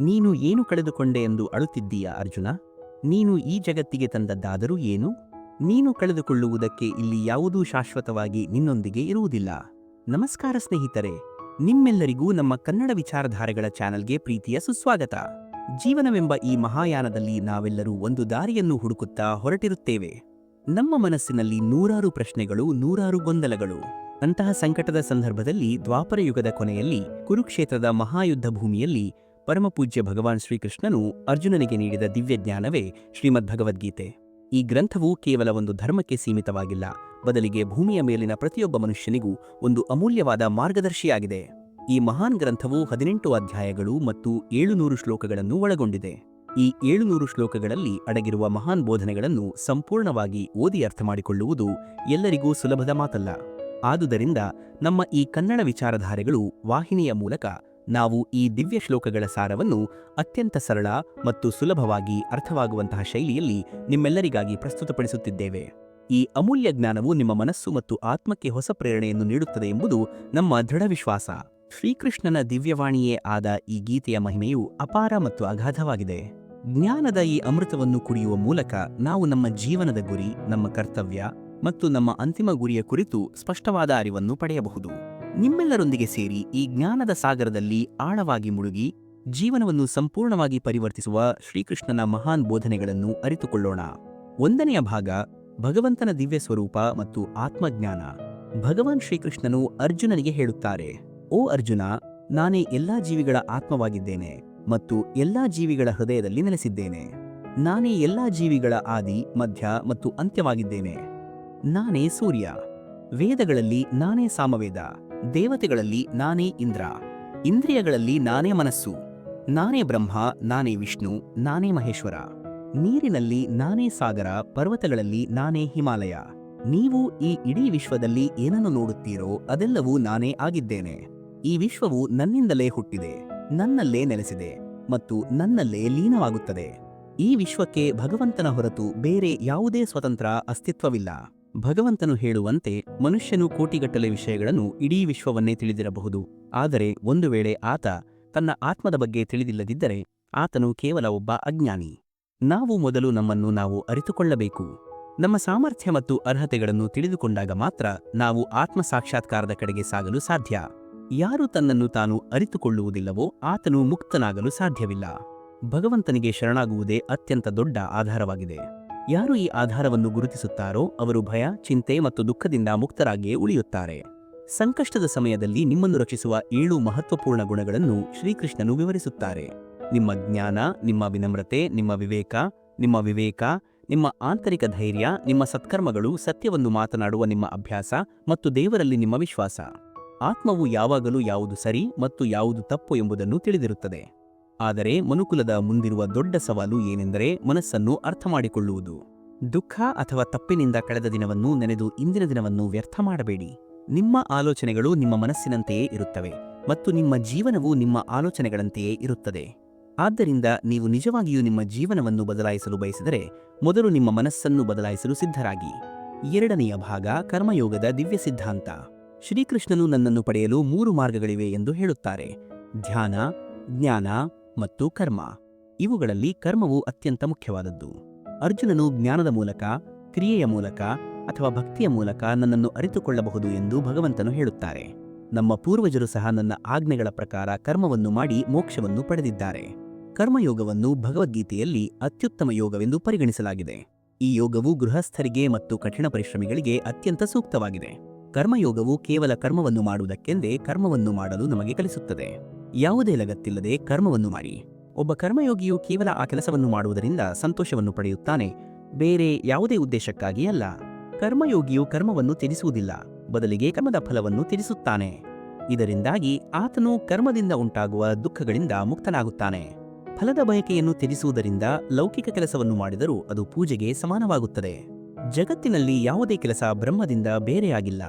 ನೀನು ಏನು ಕಳೆದುಕೊಂಡೆ ಎಂದು ಅಳುತ್ತಿದ್ದೀಯ ಅರ್ಜುನ? ನೀನು ಈ ಜಗತ್ತಿಗೆ ತಂದದ್ದಾದರೂ ಏನು? ನೀನು ಕಳೆದುಕೊಳ್ಳುವುದಕ್ಕೆ ಇಲ್ಲಿ ಯಾವುದೂ ಶಾಶ್ವತವಾಗಿ ನಿನ್ನೊಂದಿಗೆ ಇರುವುದಿಲ್ಲ. ನಮಸ್ಕಾರ ಸ್ನೇಹಿತರೆ, ನಿಮ್ಮೆಲ್ಲರಿಗೂ ನಮ್ಮ ಕನ್ನಡ ವಿಚಾರಧಾರೆಗಳ ಚಾನೆಲ್ಗೆ ಪ್ರೀತಿಯ ಸುಸ್ವಾಗತ. ಜೀವನವೆಂಬ ಈ ಮಹಾಯಾನದಲ್ಲಿ ನಾವೆಲ್ಲರೂ ಒಂದು ದಾರಿಯನ್ನು ಹುಡುಕುತ್ತಾ ಹೊರಟಿರುತ್ತೇವೆ. ನಮ್ಮ ಮನಸ್ಸಿನಲ್ಲಿ ನೂರಾರು ಪ್ರಶ್ನೆಗಳು, ನೂರಾರು ಗೊಂದಲಗಳು. ಅಂತಹ ಸಂಕಟದ ಸಂದರ್ಭದಲ್ಲಿ ದ್ವಾಪರ ಯುಗದ ಕೊನೆಯಲ್ಲಿ ಕುರುಕ್ಷೇತ್ರದ ಮಹಾಯುದ್ಧ ಭೂಮಿಯಲ್ಲಿ ಪರಮಪೂಜ್ಯ ಭಗವಾನ್ ಶ್ರೀಕೃಷ್ಣನು ಅರ್ಜುನನಿಗೆ ನೀಡಿದ ದಿವ್ಯಜ್ಞಾನವೇ ಶ್ರೀಮದ್ ಭಗವದ್ಗೀತೆ ಈ ಗ್ರಂಥವು ಕೇವಲ ಒಂದು ಧರ್ಮಕ್ಕೆ ಸೀಮಿತವಾಗಿಲ್ಲ, ಬದಲಿಗೆ ಭೂಮಿಯ ಮೇಲಿನ ಪ್ರತಿಯೊಬ್ಬ ಮನುಷ್ಯನಿಗೂ ಒಂದು ಅಮೂಲ್ಯವಾದ ಮಾರ್ಗದರ್ಶಿಯಾಗಿದೆ. ಈ ಮಹಾನ್ ಗ್ರಂಥವು ಹದಿನೆಂಟು ಅಧ್ಯಾಯಗಳು ಮತ್ತು ಏಳುನೂರು ಶ್ಲೋಕಗಳನ್ನು ಒಳಗೊಂಡಿದೆ. ಈ ಏಳುನೂರು ಶ್ಲೋಕಗಳಲ್ಲಿ ಅಡಗಿರುವ ಮಹಾನ್ ಬೋಧನೆಗಳನ್ನು ಸಂಪೂರ್ಣವಾಗಿ ಓದಿ ಅರ್ಥ ಮಾಡಿಕೊಳ್ಳುವುದು ಎಲ್ಲರಿಗೂ ಸುಲಭದ ಮಾತಲ್ಲ. ಆದುದರಿಂದ ನಮ್ಮ ಈ ಕನ್ನಡ ವಿಚಾರಧಾರೆಗಳು ವಾಹಿನಿಯ ಮೂಲಕ ನಾವು ಈ ದಿವ್ಯ ಶ್ಲೋಕಗಳ ಸಾರವನ್ನು ಅತ್ಯಂತ ಸರಳ ಮತ್ತು ಸುಲಭವಾಗಿ ಅರ್ಥವಾಗುವಂತಹ ಶೈಲಿಯಲ್ಲಿ ನಿಮ್ಮೆಲ್ಲರಿಗಾಗಿ ಪ್ರಸ್ತುತಪಡಿಸುತ್ತಿದ್ದೇವೆ. ಈ ಅಮೂಲ್ಯ ಜ್ಞಾನವು ನಿಮ್ಮ ಮನಸ್ಸು ಮತ್ತು ಆತ್ಮಕ್ಕೆ ಹೊಸ ಪ್ರೇರಣೆಯನ್ನು ನೀಡುತ್ತದೆ ಎಂಬುದು ನಮ್ಮ ದೃಢ ವಿಶ್ವಾಸ. ಶ್ರೀಕೃಷ್ಣನ ದಿವ್ಯವಾಣಿಯೇ ಆದ ಈ ಗೀತೆಯ ಮಹಿಮೆಯು ಅಪಾರ ಮತ್ತು ಅಗಾಧವಾಗಿದೆ. ಜ್ಞಾನದ ಈ ಅಮೃತವನ್ನು ಕುಡಿಯುವ ಮೂಲಕ ನಾವು ನಮ್ಮ ಜೀವನದ ಗುರಿ, ನಮ್ಮ ಕರ್ತವ್ಯ ಮತ್ತು ನಮ್ಮ ಅಂತಿಮ ಗುರಿಯ ಕುರಿತು ಸ್ಪಷ್ಟವಾದ ಅರಿವನ್ನು ಪಡೆಯಬಹುದು. ನಿಮ್ಮೆಲ್ಲರೊಂದಿಗೆ ಸೇರಿ ಈ ಜ್ಞಾನದ ಸಾಗರದಲ್ಲಿ ಆಳವಾಗಿ ಮುಳುಗಿ ಜೀವನವನ್ನು ಸಂಪೂರ್ಣವಾಗಿ ಪರಿವರ್ತಿಸುವ ಶ್ರೀಕೃಷ್ಣನ ಮಹಾನ್ ಬೋಧನೆಗಳನ್ನು ಅರಿತುಕೊಳ್ಳೋಣ. ಒಂದನೆಯ ಭಾಗ, ಭಗವಂತನ ದಿವ್ಯ ಸ್ವರೂಪ ಮತ್ತು ಆತ್ಮಜ್ಞಾನ. ಭಗವಾನ್ ಶ್ರೀಕೃಷ್ಣನು ಅರ್ಜುನನಿಗೆ ಹೇಳುತ್ತಾರೆ, ಓ ಅರ್ಜುನ, ನಾನೇ ಎಲ್ಲಾ ಜೀವಿಗಳ ಆತ್ಮವಾಗಿದ್ದೇನೆ ಮತ್ತು ಎಲ್ಲಾ ಜೀವಿಗಳ ಹೃದಯದಲ್ಲಿ ನೆಲೆಸಿದ್ದೇನೆ. ನಾನೇ ಎಲ್ಲಾ ಜೀವಿಗಳ ಆದಿ, ಮಧ್ಯ ಮತ್ತು ಅಂತ್ಯವಾಗಿದ್ದೇನೆ. ನಾನೇ ಸೂರ್ಯ. ವೇದಗಳಲ್ಲಿ ನಾನೇ ಸಾಮವೇದ. ದೇವತೆಗಳಲ್ಲಿ ನಾನೇ ಇಂದ್ರ. ಇಂದ್ರಿಯಗಳಲ್ಲಿ ನಾನೇ ಮನಸ್ಸು. ನಾನೇ ಬ್ರಹ್ಮ, ನಾನೇ ವಿಷ್ಣು, ನಾನೇ ಮಹೇಶ್ವರ. ನೀರಿನಲ್ಲಿ ನಾನೇ ಸಾಗರ, ಪರ್ವತಗಳಲ್ಲಿ ನಾನೇ ಹಿಮಾಲಯ. ನೀವು ಈ ಇಡೀ ವಿಶ್ವದಲ್ಲಿ ಏನನ್ನು ನೋಡುತ್ತೀರೋ ಅದೆಲ್ಲವೂ ನಾನೇ ಆಗಿದ್ದೇನೆ. ಈ ವಿಶ್ವವು ನನ್ನಿಂದಲೇ ಹುಟ್ಟಿದೆ, ನನ್ನಲ್ಲೇ ನೆಲೆಸಿದೆ ಮತ್ತು ನನ್ನಲ್ಲೇ ಲೀನವಾಗುತ್ತದೆ. ಈ ವಿಶ್ವಕ್ಕೆ ಭಗವಂತನ ಹೊರತು ಬೇರೆ ಯಾವುದೇ ಸ್ವತಂತ್ರ ಅಸ್ತಿತ್ವವಿಲ್ಲ. ಭಗವಂತನು ಹೇಳುವಂತೆ ಮನುಷ್ಯನು ಕೋಟಿಗಟ್ಟಲೆ ವಿಷಯಗಳನ್ನು ಇಡೀ ವಿಶ್ವವನ್ನೇ ತಿಳಿದಿರಬಹುದು. ಆದರೆ ಒಂದು ವೇಳೆ ಆತ ತನ್ನ ಆತ್ಮದ ಬಗ್ಗೆ ತಿಳಿದಿಲ್ಲದಿದ್ದರೆ ಆತನು ಕೇವಲ ಒಬ್ಬ ಅಜ್ಞಾನಿ. ನಾವು ಮೊದಲು ನಮ್ಮನ್ನು ನಾವು ಅರಿತುಕೊಳ್ಳಬೇಕು. ನಮ್ಮ ಸಾಮರ್ಥ್ಯ ಮತ್ತು ಅರ್ಹತೆಗಳನ್ನು ತಿಳಿದುಕೊಂಡಾಗ ಮಾತ್ರ ನಾವು ಆತ್ಮ ಸಾಕ್ಷಾತ್ಕಾರದ ಕಡೆಗೆ ಸಾಗಲು ಸಾಧ್ಯ. ಯಾರು ತನ್ನನ್ನು ತಾನು ಅರಿತುಕೊಳ್ಳುವುದಿಲ್ಲವೋ ಆತನು ಮುಕ್ತನಾಗಲು ಸಾಧ್ಯವಿಲ್ಲ. ಭಗವಂತನಿಗೆ ಶರಣಾಗುವುದೇ ಅತ್ಯಂತ ದೊಡ್ಡ ಆಧಾರವಾಗಿದೆ. ಯಾರು ಈ ಆಧಾರವನ್ನು ಗುರುತಿಸುತ್ತಾರೋ ಅವರು ಭಯ, ಚಿಂತೆ ಮತ್ತು ದುಃಖದಿಂದ ಮುಕ್ತರಾಗಿಯೇ ಉಳಿಯುತ್ತಾರೆ. ಸಂಕಷ್ಟದ ಸಮಯದಲ್ಲಿ ನಿಮ್ಮನ್ನು ರಕ್ಷಿಸುವ ಏಳು ಮಹತ್ವಪೂರ್ಣ ಗುಣಗಳನ್ನು ಶ್ರೀಕೃಷ್ಣನು ವಿವರಿಸುತ್ತಾರೆ. ನಿಮ್ಮ ಜ್ಞಾನ, ನಿಮ್ಮ ವಿನಮ್ರತೆ, ನಿಮ್ಮ ವಿವೇಕ ನಿಮ್ಮ ವಿವೇಕ, ನಿಮ್ಮ ಆಂತರಿಕ ಧೈರ್ಯ, ನಿಮ್ಮ ಸತ್ಕರ್ಮಗಳು ಸತ್ಯವನ್ನು ಮಾತನಾಡುವ ನಿಮ್ಮ ಅಭ್ಯಾಸ ಮತ್ತು ದೇವರಲ್ಲಿ ನಿಮ್ಮ ವಿಶ್ವಾಸ. ಆತ್ಮವು ಯಾವಾಗಲೂ ಯಾವುದು ಸರಿ ಮತ್ತು ಯಾವುದು ತಪ್ಪು ಎಂಬುದನ್ನು ತಿಳಿದಿರುತ್ತದೆ. ಆದರೆ ಮನುಕುಲದ ಮುಂದಿರುವ ದೊಡ್ಡ ಸವಾಲು ಏನೆಂದರೆ ಮನಸ್ಸನ್ನು ಅರ್ಥ ಮಾಡಿಕೊಳ್ಳುವುದು ದುಃಖ ಅಥವಾ ತಪ್ಪಿನಿಂದ ಕಳೆದ ದಿನವನ್ನು ನೆನೆದು ಇಂದಿನ ದಿನವನ್ನು ವ್ಯರ್ಥ ಮಾಡಬೇಡಿ. ನಿಮ್ಮ ಆಲೋಚನೆಗಳು ನಿಮ್ಮ ಮನಸ್ಸಿನಂತೆಯೇ ಇರುತ್ತವೆ ಮತ್ತು ನಿಮ್ಮ ಜೀವನವು ನಿಮ್ಮ ಆಲೋಚನೆಗಳಂತೆಯೇ ಇರುತ್ತದೆ. ಆದ್ದರಿಂದ ನೀವು ನಿಜವಾಗಿಯೂ ನಿಮ್ಮ ಜೀವನವನ್ನು ಬದಲಾಯಿಸಲು ಬಯಸಿದರೆ ಮೊದಲು ನಿಮ್ಮ ಮನಸ್ಸನ್ನು ಬದಲಾಯಿಸಲು ಸಿದ್ಧರಾಗಿ. ಎರಡನೆಯ ಭಾಗ, ಕರ್ಮಯೋಗದ ದಿವ್ಯ ಸಿದ್ಧಾಂತ. ಶ್ರೀಕೃಷ್ಣನು ನನ್ನನ್ನು ಪಡೆಯಲು ಮೂರು ಮಾರ್ಗಗಳಿವೆ ಎಂದು ಹೇಳುತ್ತಾರೆ. ಧ್ಯಾನ, ಜ್ಞಾನ ಮತ್ತು ಕರ್ಮ. ಇವುಗಳಲ್ಲಿ ಕರ್ಮವು ಅತ್ಯಂತ ಮುಖ್ಯವಾದದ್ದು. ಅರ್ಜುನನು ಜ್ಞಾನದ ಮೂಲಕ, ಕ್ರಿಯೆಯ ಮೂಲಕ ಅಥವಾ ಭಕ್ತಿಯ ಮೂಲಕ ನನ್ನನ್ನು ಅರಿತುಕೊಳ್ಳಬಹುದು ಎಂದು ಭಗವಂತನು ಹೇಳುತ್ತಾರೆ. ನಮ್ಮ ಪೂರ್ವಜರು ಸಹ ನನ್ನ ಆಜ್ಞೆಗಳ ಪ್ರಕಾರ ಕರ್ಮವನ್ನು ಮಾಡಿ ಮೋಕ್ಷವನ್ನು ಪಡೆದಿದ್ದಾರೆ. ಕರ್ಮಯೋಗವನ್ನು ಭಗವದ್ಗೀತೆಯಲ್ಲಿ ಅತ್ಯುತ್ತಮ ಯೋಗವೆಂದು ಪರಿಗಣಿಸಲಾಗಿದೆ. ಈ ಯೋಗವು ಗೃಹಸ್ಥರಿಗೆ ಮತ್ತು ಕಠಿಣ ಪರಿಶ್ರಮಿಗಳಿಗೆ ಅತ್ಯಂತ ಸೂಕ್ತವಾಗಿದೆ. ಕರ್ಮಯೋಗವು ಕೇವಲ ಕರ್ಮವನ್ನು ಮಾಡುವುದಕ್ಕೆಂದೇ ಕರ್ಮವನ್ನು ಮಾಡಲು ನಮಗೆ ಕಲಿಸುತ್ತದೆ. ಯಾವುದೇ ಲಗತ್ತಿಲ್ಲದೆ ಕರ್ಮವನ್ನು ಮಾಡಿ. ಒಬ್ಬ ಕರ್ಮಯೋಗಿಯು ಕೇವಲ ಆ ಕೆಲಸವನ್ನು ಮಾಡುವುದರಿಂದ ಸಂತೋಷವನ್ನು ಪಡೆಯುತ್ತಾನೆ, ಬೇರೆ ಯಾವುದೇ ಉದ್ದೇಶಕ್ಕಾಗಿ ಅಲ್ಲ. ಕರ್ಮಯೋಗಿಯು ಕರ್ಮವನ್ನು ತ್ಯಜಿಸುವುದಿಲ್ಲ, ಬದಲಿಗೆ ಕರ್ಮದ ಫಲವನ್ನು ತ್ಯಜಿಸುತ್ತಾನೆ. ಇದರಿಂದಾಗಿ ಆತನು ಕರ್ಮದಿಂದ ಉಂಟಾಗುವ ದುಃಖಗಳಿಂದ ಮುಕ್ತನಾಗುತ್ತಾನೆ. ಫಲದ ಬಯಕೆಯನ್ನು ತ್ಯಜಿಸುವುದರಿಂದ ಲೌಕಿಕ ಕೆಲಸವನ್ನು ಮಾಡಿದರೂ ಅದು ಪೂಜೆಗೆ ಸಮಾನವಾಗುತ್ತದೆ. ಜಗತ್ತಿನಲ್ಲಿ ಯಾವುದೇ ಕೆಲಸ ಬ್ರಹ್ಮದಿಂದ ಬೇರೆಯಾಗಿಲ್ಲ.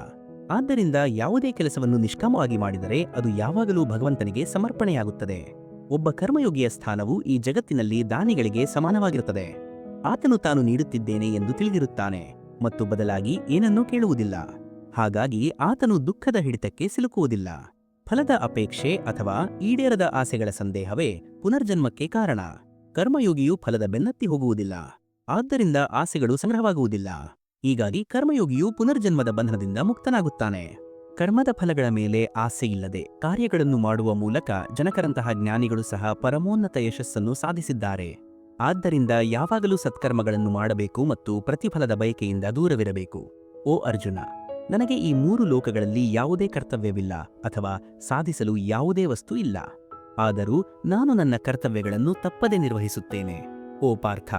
ಆದ್ದರಿಂದ ಯಾವುದೇ ಕೆಲಸವನ್ನು ನಿಷ್ಕಾಮವಾಗಿ ಮಾಡಿದರೆ ಅದು ಯಾವಾಗಲೂ ಭಗವಂತನಿಗೆ ಸಮರ್ಪಣೆಯಾಗುತ್ತದೆ. ಒಬ್ಬ ಕರ್ಮಯೋಗಿಯ ಸ್ಥಾನವು ಈ ಜಗತ್ತಿನಲ್ಲಿ ದಾನಿಗಳಿಗೆ ಸಮಾನವಾಗಿರುತ್ತದೆ. ಆತನು ತಾನು ನೀಡುತ್ತಿದ್ದೇನೆ ಎಂದು ತಿಳಿದಿರುತ್ತಾನೆ ಮತ್ತು ಬದಲಾಗಿ ಏನನ್ನೂ ಕೇಳುವುದಿಲ್ಲ. ಹಾಗಾಗಿ ಆತನು ದುಃಖದ ಹಿಡಿತಕ್ಕೆ ಸಿಲುಕುವುದಿಲ್ಲ. ಫಲದ ಅಪೇಕ್ಷೆ ಅಥವಾ ಈಡೇರದ ಆಸೆಗಳ ಸಂದೇಹವೇ ಪುನರ್ಜನ್ಮಕ್ಕೆ ಕಾರಣ. ಕರ್ಮಯೋಗಿಯು ಫಲದ ಬೆನ್ನತ್ತಿ ಹೋಗುವುದಿಲ್ಲ. ಆದ್ದರಿಂದ ಆಸೆಗಳು ಸಂಗ್ರಹವಾಗುವುದಿಲ್ಲ. ಹೀಗಾಗಿ ಕರ್ಮಯೋಗಿಯು ಪುನರ್ಜನ್ಮದ ಬಂಧನದಿಂದ ಮುಕ್ತನಾಗುತ್ತಾನೆ. ಕರ್ಮದ ಫಲಗಳ ಮೇಲೆ ಆಸೆ ಇಲ್ಲದೆ ಕಾರ್ಯಗಳನ್ನು ಮಾಡುವ ಮೂಲಕ ಜನಕರಂತಹ ಜ್ಞಾನಿಗಳು ಸಹ ಪರಮೋನ್ನತ ಯಶಸ್ಸನ್ನು ಸಾಧಿಸಿದ್ದಾರೆ. ಆದ್ದರಿಂದ ಯಾವಾಗಲೂ ಸತ್ಕರ್ಮಗಳನ್ನು ಮಾಡಬೇಕು ಮತ್ತು ಪ್ರತಿಫಲದ ಬಯಕೆಯಿಂದ ದೂರವಿರಬೇಕು. ಓ ಅರ್ಜುನ, ನನಗೆ ಈ ಮೂರು ಲೋಕಗಳಲ್ಲಿ ಯಾವುದೇ ಕರ್ತವ್ಯವಿಲ್ಲ ಅಥವಾ ಸಾಧಿಸಲು ಯಾವುದೇ ವಸ್ತು ಇಲ್ಲ. ಆದರೂ ನಾನು ನನ್ನ ಕರ್ತವ್ಯಗಳನ್ನು ತಪ್ಪದೆ ನಿರ್ವಹಿಸುತ್ತೇನೆ. ಓ ಪಾರ್ಥ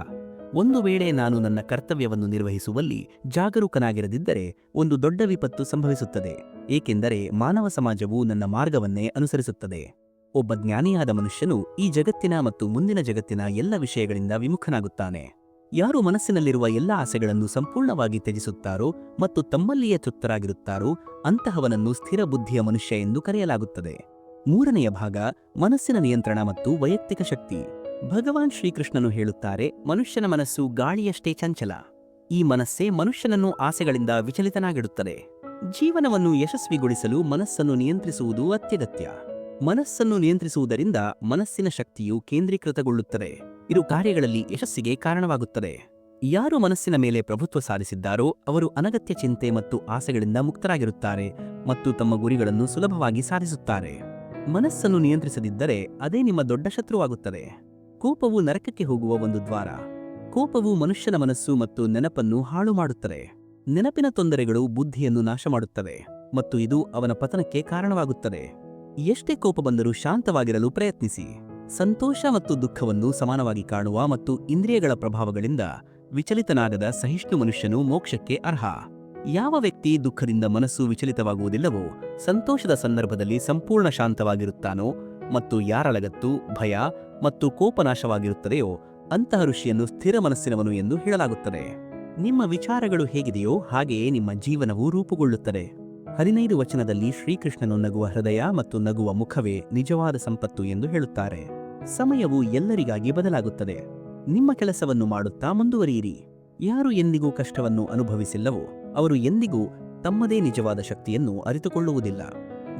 ಒಂದು ವೇಳೆ ನಾನು ನನ್ನ ಕರ್ತವ್ಯವನ್ನು ನಿರ್ವಹಿಸುವಲ್ಲಿ ಜಾಗರೂಕನಾಗಿರದಿದ್ದರೆ ಒಂದು ದೊಡ್ಡ ವಿಪತ್ತು ಸಂಭವಿಸುತ್ತದೆ, ಏಕೆಂದರೆ ಮಾನವ ಸಮಾಜವು ನನ್ನ ಮಾರ್ಗವನ್ನೇ ಅನುಸರಿಸುತ್ತದೆ. ಒಬ್ಬ ಜ್ಞಾನಿಯಾದ ಮನುಷ್ಯನು ಈ ಜಗತ್ತಿನ ಮತ್ತು ಮುಂದಿನ ಜಗತ್ತಿನ ಎಲ್ಲ ವಿಷಯಗಳಿಂದ ವಿಮುಖನಾಗುತ್ತಾನೆ. ಯಾರು ಮನಸ್ಸಿನಲ್ಲಿರುವ ಎಲ್ಲ ಆಸೆಗಳನ್ನು ಸಂಪೂರ್ಣವಾಗಿ ತ್ಯಜಿಸುತ್ತಾರೋ ಮತ್ತು ತಮ್ಮಲ್ಲಿಯೇ ತೃಪ್ತರಾಗಿರುತ್ತಾರೋ ಅಂತಹವನನ್ನು ಸ್ಥಿರ ಬುದ್ಧಿಯ ಮನುಷ್ಯ ಎಂದು ಕರೆಯಲಾಗುತ್ತದೆ. ಮೂರನೆಯ ಭಾಗ ಮನಸ್ಸಿನ ನಿಯಂತ್ರಣ ಮತ್ತು ವೈಯಕ್ತಿಕ ಶಕ್ತಿ. ಭಗವಾನ್ ಶ್ರೀಕೃಷ್ಣನು ಹೇಳುತ್ತಾರೆ, ಮನುಷ್ಯನ ಮನಸ್ಸು ಗಾಳಿಯಷ್ಟೇ ಚಂಚಲ. ಈ ಮನಸ್ಸೇ ಮನುಷ್ಯನನ್ನು ಆಸೆಗಳಿಂದ ವಿಚಲಿತನಾಗಿಡುತ್ತದೆ. ಜೀವನವನ್ನು ಯಶಸ್ವಿಗೊಳಿಸಲು ಮನಸ್ಸನ್ನು ನಿಯಂತ್ರಿಸುವುದು ಅತ್ಯಗತ್ಯ. ಮನಸ್ಸನ್ನು ನಿಯಂತ್ರಿಸುವುದರಿಂದ ಮನಸ್ಸಿನ ಶಕ್ತಿಯು ಕೇಂದ್ರೀಕೃತಗೊಳ್ಳುತ್ತದೆ. ಇದು ಕಾರ್ಯಗಳಲ್ಲಿ ಯಶಸ್ಸಿಗೆ ಕಾರಣವಾಗುತ್ತದೆ. ಯಾರು ಮನಸ್ಸಿನ ಮೇಲೆ ಪ್ರಭುತ್ವ ಸಾಧಿಸಿದ್ದಾರೋ ಅವರು ಅನಗತ್ಯ ಚಿಂತೆ ಮತ್ತು ಆಸೆಗಳಿಂದ ಮುಕ್ತರಾಗಿರುತ್ತಾರೆ ಮತ್ತು ತಮ್ಮ ಗುರಿಗಳನ್ನು ಸುಲಭವಾಗಿ ಸಾಧಿಸುತ್ತಾರೆ. ಮನಸ್ಸನ್ನು ನಿಯಂತ್ರಿಸದಿದ್ದರೆ ಅದೇ ನಿಮ್ಮ ದೊಡ್ಡ ಶತ್ರುವಾಗುತ್ತದೆ. ಕೋಪವು ನರಕಕ್ಕೆ ಹೋಗುವ ಒಂದು ದ್ವಾರ. ಕೋಪವು ಮನುಷ್ಯನ ಮನಸ್ಸು ಮತ್ತು ನೆನಪನ್ನು ಹಾಳು ಮಾಡುತ್ತದೆ. ನೆನಪಿನ ತೊಂದರೆಗಳು ಬುದ್ಧಿಯನ್ನು ನಾಶ ಮಾಡುತ್ತವೆ ಮತ್ತು ಇದು ಅವನ ಪತನಕ್ಕೆ ಕಾರಣವಾಗುತ್ತದೆ. ಎಷ್ಟೇ ಕೋಪ ಬಂದರೂ ಶಾಂತವಾಗಿರಲು ಪ್ರಯತ್ನಿಸಿ. ಸಂತೋಷ ಮತ್ತು ದುಃಖವನ್ನು ಸಮಾನವಾಗಿ ಕಾಣುವ ಮತ್ತು ಇಂದ್ರಿಯಗಳ ಪ್ರಭಾವಗಳಿಂದ ವಿಚಲಿತನಾಗದ ಸಹಿಷ್ಣು ಮನುಷ್ಯನು ಮೋಕ್ಷಕ್ಕೆ ಅರ್ಹ. ಯಾವ ವ್ಯಕ್ತಿ ದುಃಖದಿಂದ ಮನಸ್ಸು ವಿಚಲಿತವಾಗುವುದಿಲ್ಲವೋ, ಸಂತೋಷದ ಸಂದರ್ಭದಲ್ಲಿ ಸಂಪೂರ್ಣ ಶಾಂತವಾಗಿರುತ್ತಾನೋ ಮತ್ತು ಯಾರಳಗತ್ತು ಭಯ ಮತ್ತು ಕೋಪನಾಶವಾಗಿರುತ್ತದೆಯೋ ಅಂತಹ ಋಷಿಯನ್ನು ಸ್ಥಿರ ಮನಸ್ಸಿನವನು ಎಂದು ಹೇಳಲಾಗುತ್ತದೆ. ನಿಮ್ಮ ವಿಚಾರಗಳು ಹೇಗಿದೆಯೋ ಹಾಗೆಯೇ ನಿಮ್ಮ ಜೀವನವು ರೂಪುಗೊಳ್ಳುತ್ತದೆ. ಹದಿನೈದು ವಚನದಲ್ಲಿ ಶ್ರೀಕೃಷ್ಣನು ನಗುವ ಹೃದಯ ಮತ್ತು ನಗುವ ಮುಖವೇ ನಿಜವಾದ ಸಂಪತ್ತು ಎಂದು ಹೇಳುತ್ತಾರೆ. ಸಮಯವು ಎಲ್ಲರಿಗಾಗಿ ಬದಲಾಗುತ್ತದೆ. ನಿಮ್ಮ ಕೆಲಸವನ್ನು ಮಾಡುತ್ತಾ ಮುಂದುವರಿಯಿರಿ. ಯಾರು ಎಂದಿಗೂ ಕಷ್ಟವನ್ನು ಅನುಭವಿಸಿಲ್ಲವೋ ಅವರು ಎಂದಿಗೂ ತಮ್ಮದೇ ನಿಜವಾದ ಶಕ್ತಿಯನ್ನು ಅರಿತುಕೊಳ್ಳುವುದಿಲ್ಲ.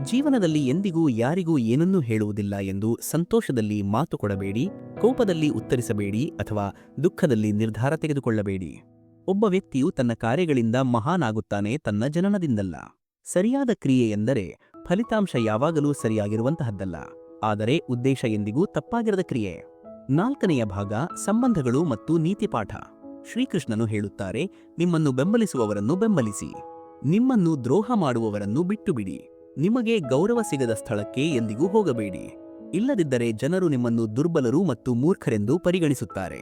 ಜೀವನದಲ್ಲಿ ಎಂದಿಗೂ ಯಾರಿಗೂ ಏನನ್ನೂ ಹೇಳುವುದಿಲ್ಲ ಎಂದು ಸಂತೋಷದಲ್ಲಿ ಮಾತು ಕೊಡಬೇಡಿ, ಕೋಪದಲ್ಲಿ ಉತ್ತರಿಸಬೇಡಿ ಅಥವಾ ದುಃಖದಲ್ಲಿ ನಿರ್ಧಾರ ತೆಗೆದುಕೊಳ್ಳಬೇಡಿ. ಒಬ್ಬ ವ್ಯಕ್ತಿಯು ತನ್ನ ಕಾರ್ಯಗಳಿಂದ ಮಹಾನಾಗುತ್ತಾನೆ ತನ್ನ ಜನನದಿಂದಲ್ಲ. ಸರಿಯಾದ ಕ್ರಿಯೆ ಎಂದರೆ ಫಲಿತಾಂಶ ಯಾವಾಗಲೂ ಸರಿಯಾಗಿರುವಂತಹದ್ದಲ್ಲ. ಆದರೆ ಉದ್ದೇಶ ಎಂದಿಗೂ ತಪ್ಪಾಗಿರದ ಕ್ರಿಯೆ. ನಾಲ್ಕನೆಯ ಭಾಗ, ಸಂಬಂಧಗಳು ಮತ್ತು ನೀತಿಪಾಠ. ಶ್ರೀಕೃಷ್ಣನು ಹೇಳುತ್ತಾರೆ, ನಿಮ್ಮನ್ನು ಬೆಂಬಲಿಸುವವರನ್ನು ಬೆಂಬಲಿಸಿ. ನಿಮ್ಮನ್ನು ದ್ರೋಹ ಮಾಡುವವರನ್ನು ಬಿಟ್ಟುಬಿಡಿ. ನಿಮಗೆ ಗೌರವ ಸಿಗದ ಸ್ಥಳಕ್ಕೆ ಎಂದಿಗೂ ಹೋಗಬೇಡಿ. ಇಲ್ಲದಿದ್ದರೆ ಜನರು ನಿಮ್ಮನ್ನು ದುರ್ಬಲರು ಮತ್ತು ಮೂರ್ಖರೆಂದು ಪರಿಗಣಿಸುತ್ತಾರೆ.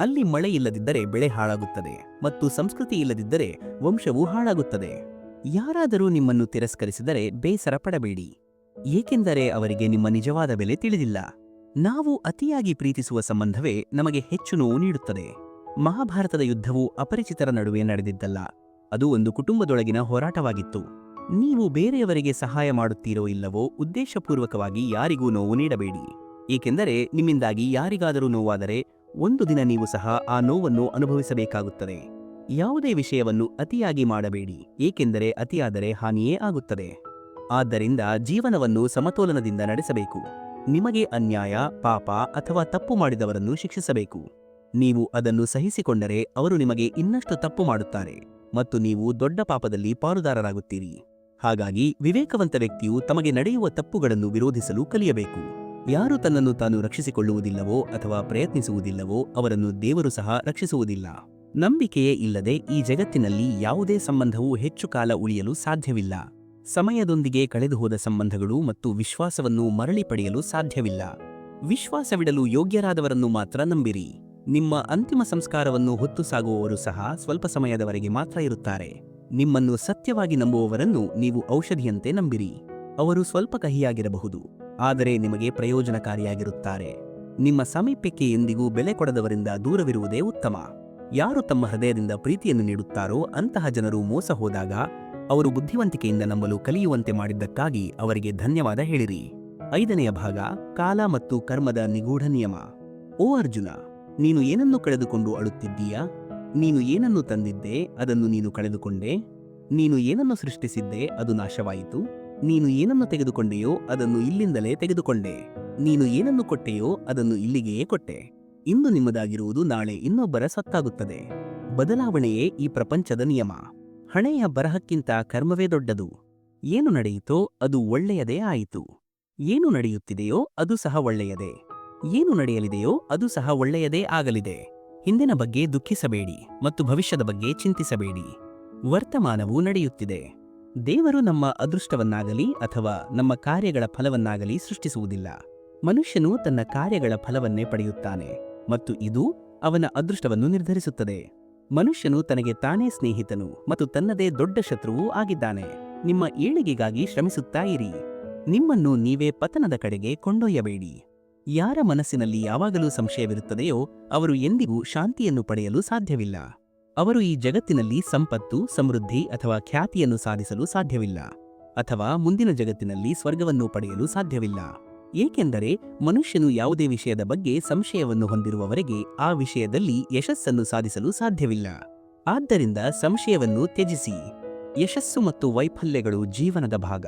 ಅಲ್ಲಿ ಮಳೆ ಇಲ್ಲದಿದ್ದರೆ ಬೆಳೆ ಹಾಳಾಗುತ್ತದೆ ಮತ್ತು ಸಂಸ್ಕೃತಿ ಇಲ್ಲದಿದ್ದರೆ ವಂಶವು ಹಾಳಾಗುತ್ತದೆ. ಯಾರಾದರೂ ನಿಮ್ಮನ್ನು ತಿರಸ್ಕರಿಸಿದರೆ ಬೇಸರ ಪಡಬೇಡಿ. ಏಕೆಂದರೆ ಅವರಿಗೆ ನಿಮ್ಮ ನಿಜವಾದ ಬೆಲೆ ತಿಳಿದಿಲ್ಲ. ನಾವು ಅತಿಯಾಗಿ ಪ್ರೀತಿಸುವ ಸಂಬಂಧವೇ ನಮಗೆ ಹೆಚ್ಚು ನೋವು ನೀಡುತ್ತದೆ. ಮಹಾಭಾರತದ ಯುದ್ಧವು ಅಪರಿಚಿತರ ನಡುವೆ ನಡೆದಿದ್ದಲ್ಲ. ಅದು ಒಂದು ಕುಟುಂಬದೊಳಗಿನ ಹೋರಾಟವಾಗಿತ್ತು. ನೀವು ಬೇರೆಯವರಿಗೆ ಸಹಾಯ ಮಾಡುತ್ತೀರೋ ಇಲ್ಲವೋ ಉದ್ದೇಶಪೂರ್ವಕವಾಗಿ ಯಾರಿಗೂ ನೋವು ನೀಡಬೇಡಿ. ಏಕೆಂದರೆ ನಿಮ್ಮಿಂದಾಗಿ ಯಾರಿಗಾದರೂ ನೋವಾದರೆ ಒಂದು ದಿನ ನೀವು ಸಹ ಆ ನೋವನ್ನು ಅನುಭವಿಸಬೇಕಾಗುತ್ತದೆ. ಯಾವುದೇ ವಿಷಯವನ್ನು ಅತಿಯಾಗಿ ಮಾಡಬೇಡಿ, ಏಕೆಂದರೆ ಅತಿಯಾದರೆ ಹಾನಿಯೇ ಆಗುತ್ತದೆ. ಆದ್ದರಿಂದ ಜೀವನವನ್ನು ಸಮತೋಲನದಿಂದ ನಡೆಸಬೇಕು. ನಿಮಗೆ ಅನ್ಯಾಯ, ಪಾಪ ಅಥವಾ ತಪ್ಪು ಮಾಡಿದವರನ್ನು ಶಿಕ್ಷಿಸಬೇಕು. ನೀವು ಅದನ್ನು ಸಹಿಸಿಕೊಂಡರೆ ಅವರು ನಿಮಗೆ ಇನ್ನಷ್ಟು ತಪ್ಪು ಮಾಡುತ್ತಾರೆ ಮತ್ತು ನೀವು ದೊಡ್ಡ ಪಾಪದಲ್ಲಿ ಪಾಲುದಾರರಾಗುತ್ತೀರಿ. ಹಾಗಾಗಿ ವಿವೇಕವಂತ ವ್ಯಕ್ತಿಯು ತಮಗೆ ನಡೆಯುವ ತಪ್ಪುಗಳನ್ನು ವಿರೋಧಿಸಲು ಕಲಿಯಬೇಕು. ಯಾರು ತನ್ನನ್ನು ತಾನು ರಕ್ಷಿಸಿಕೊಳ್ಳುವುದಿಲ್ಲವೋ ಅಥವಾ ಪ್ರಯತ್ನಿಸುವುದಿಲ್ಲವೋ ಅವರನ್ನು ದೇವರು ಸಹ ರಕ್ಷಿಸುವುದಿಲ್ಲ. ನಂಬಿಕೆಯೇ ಇಲ್ಲದೆ ಈ ಜಗತ್ತಿನಲ್ಲಿ ಯಾವುದೇ ಸಂಬಂಧವೂ ಹೆಚ್ಚು ಕಾಲ ಉಳಿಯಲು ಸಾಧ್ಯವಿಲ್ಲ. ಸಮಯದೊಂದಿಗೆ ಕಳೆದುಹೋದ ಸಂಬಂಧಗಳು ಮತ್ತು ವಿಶ್ವಾಸವನ್ನು ಮರಳಿ ಪಡೆಯಲು ಸಾಧ್ಯವಿಲ್ಲ. ವಿಶ್ವಾಸವಿಡಲು ಯೋಗ್ಯರಾದವರನ್ನು ಮಾತ್ರ ನಂಬಿರಿ. ನಿಮ್ಮ ಅಂತಿಮ ಸಂಸ್ಕಾರವನ್ನು ಹೊತ್ತು ಸಾಗುವವರು ಸಹ ಸ್ವಲ್ಪ ಸಮಯದವರೆಗೆ ಮಾತ್ರ ಇರುತ್ತಾರೆ. ನಿಮ್ಮನ್ನು ಸತ್ಯವಾಗಿ ನಂಬುವವರನ್ನು ನೀವು ಔಷಧಿಯಂತೆ ನಂಬಿರಿ. ಅವರು ಸ್ವಲ್ಪ ಕಹಿಯಾಗಿರಬಹುದು, ಆದರೆ ನಿಮಗೆ ಪ್ರಯೋಜನಕಾರಿಯಾಗಿರುತ್ತಾರೆ. ನಿಮ್ಮ ಸಮೀಪಕ್ಕೆ ಎಂದಿಗೂ ಬೆಲೆ ಕೊಡದವರಿಂದ ದೂರವಿರುವುದೇ ಉತ್ತಮ. ಯಾರು ತಮ್ಮ ಹೃದಯದಿಂದ ಪ್ರೀತಿಯನ್ನು ನೀಡುತ್ತಾರೋ ಅಂತಹ ಜನರು ಮೋಸ ಹೋದಾಗ, ಅವರು ಬುದ್ಧಿವಂತಿಕೆಯಿಂದ ನಂಬಲು ಕಲಿಯುವಂತೆ ಮಾಡಿದ್ದಕ್ಕಾಗಿ ಅವರಿಗೆ ಧನ್ಯವಾದ ಹೇಳಿರಿ. ಐದನೆಯ ಭಾಗ, ಕಾಲ ಮತ್ತು ಕರ್ಮದ ನಿಗೂಢ ನಿಯಮ. ಓ ಅರ್ಜುನ, ನೀನು ಏನನ್ನು ಕಳೆದುಕೊಂಡು ಅಳುತ್ತಿದ್ದೀಯಾ? ನೀನು ಏನನ್ನು ತಂದಿದ್ದೆ ಅದನ್ನು ನೀನು ಕಳೆದುಕೊಂಡೆ? ನೀನು ಏನನ್ನು ಸೃಷ್ಟಿಸಿದ್ದೆ ಅದು ನಾಶವಾಯಿತು? ನೀನು ಏನನ್ನು ತೆಗೆದುಕೊಂಡೆಯೋ ಅದನ್ನು ಇಲ್ಲಿಂದಲೇ ತೆಗೆದುಕೊಂಡೆ. ನೀನು ಏನನ್ನು ಕೊಟ್ಟೆಯೋ ಅದನ್ನು ಇಲ್ಲಿಗೆಯೇ ಕೊಟ್ಟೆ. ಇಂದು ನಿಮ್ಮದಾಗಿರುವುದು ನಾಳೆ ಇನ್ನೊಬ್ಬರ ಸತ್ತಾಗುತ್ತದೆ. ಬದಲಾವಣೆಯೇ ಈ ಪ್ರಪಂಚದ ನಿಯಮ. ಹಣೆಯ ಬರಹಕ್ಕಿಂತ ಕರ್ಮವೇ ದೊಡ್ಡದು. ಏನು ನಡೆಯಿತೋ ಅದು ಒಳ್ಳೆಯದೇ ಆಯಿತು. ಏನು ನಡೆಯುತ್ತಿದೆಯೋ ಅದು ಸಹ ಒಳ್ಳೆಯದೇ. ಏನು ನಡೆಯಲಿದೆಯೋ ಅದು ಸಹ ಒಳ್ಳೆಯದೇ ಆಗಲಿದೆ. ಹಿಂದಿನ ಬಗ್ಗೆ ದುಃಖಿಸಬೇಡಿ ಮತ್ತು ಭವಿಷ್ಯದ ಬಗ್ಗೆ ಚಿಂತಿಸಬೇಡಿ. ವರ್ತಮಾನವು ನಡೆಯುತ್ತಿದೆ. ದೇವರು ನಮ್ಮ ಅದೃಷ್ಟವನ್ನಾಗಲಿ ಅಥವಾ ನಮ್ಮ ಕಾರ್ಯಗಳ ಫಲವನ್ನಾಗಲಿ ಸೃಷ್ಟಿಸುವುದಿಲ್ಲ. ಮನುಷ್ಯನು ತನ್ನ ಕಾರ್ಯಗಳ ಫಲವನ್ನೇ ಪಡೆಯುತ್ತಾನೆ ಮತ್ತು ಇದು ಅವನ ಅದೃಷ್ಟವನ್ನು ನಿರ್ಧರಿಸುತ್ತದೆ. ಮನುಷ್ಯನು ತನಗೆ ತಾನೇ ಸ್ನೇಹಿತನು ಮತ್ತು ತನ್ನದೇ ದೊಡ್ಡ ಶತ್ರುವೂ ಆಗಿದ್ದಾನೆ. ನಿಮ್ಮ ಏಳಿಗೆಗಾಗಿ ಶ್ರಮಿಸುತ್ತಾ ಇರಿ. ನಿಮ್ಮನ್ನು ನೀವೇ ಪತನದ ಕಡೆಗೆ ಕೊಂಡೊಯ್ಯಬೇಡಿ. ಯಾರ ಮನಸ್ಸಿನಲ್ಲಿ ಯಾವಾಗಲೂ ಸಂಶಯವಿರುತ್ತದೆಯೋ ಅವರು ಎಂದಿಗೂ ಶಾಂತಿಯನ್ನು ಪಡೆಯಲು ಸಾಧ್ಯವಿಲ್ಲ. ಅವರು ಈ ಜಗತ್ತಿನಲ್ಲಿ ಸಂಪತ್ತು, ಸಮೃದ್ಧಿ ಅಥವಾ ಖ್ಯಾತಿಯನ್ನು ಸಾಧಿಸಲು ಸಾಧ್ಯವಿಲ್ಲ ಅಥವಾ ಮುಂದಿನ ಜಗತ್ತಿನಲ್ಲಿ ಸ್ವರ್ಗವನ್ನು ಪಡೆಯಲು ಸಾಧ್ಯವಿಲ್ಲ. ಏಕೆಂದರೆ ಮನುಷ್ಯನು ಯಾವುದೇ ವಿಷಯದ ಬಗ್ಗೆ ಸಂಶಯವನ್ನು ಹೊಂದಿರುವವರೆಗೆ ಆ ವಿಷಯದಲ್ಲಿ ಯಶಸ್ಸನ್ನು ಸಾಧಿಸಲು ಸಾಧ್ಯವಿಲ್ಲ. ಆದ್ದರಿಂದ ಸಂಶಯವನ್ನು ತ್ಯಜಿಸಿ. ಯಶಸ್ಸು ಮತ್ತು ವೈಫಲ್ಯಗಳು ಜೀವನದ ಭಾಗ.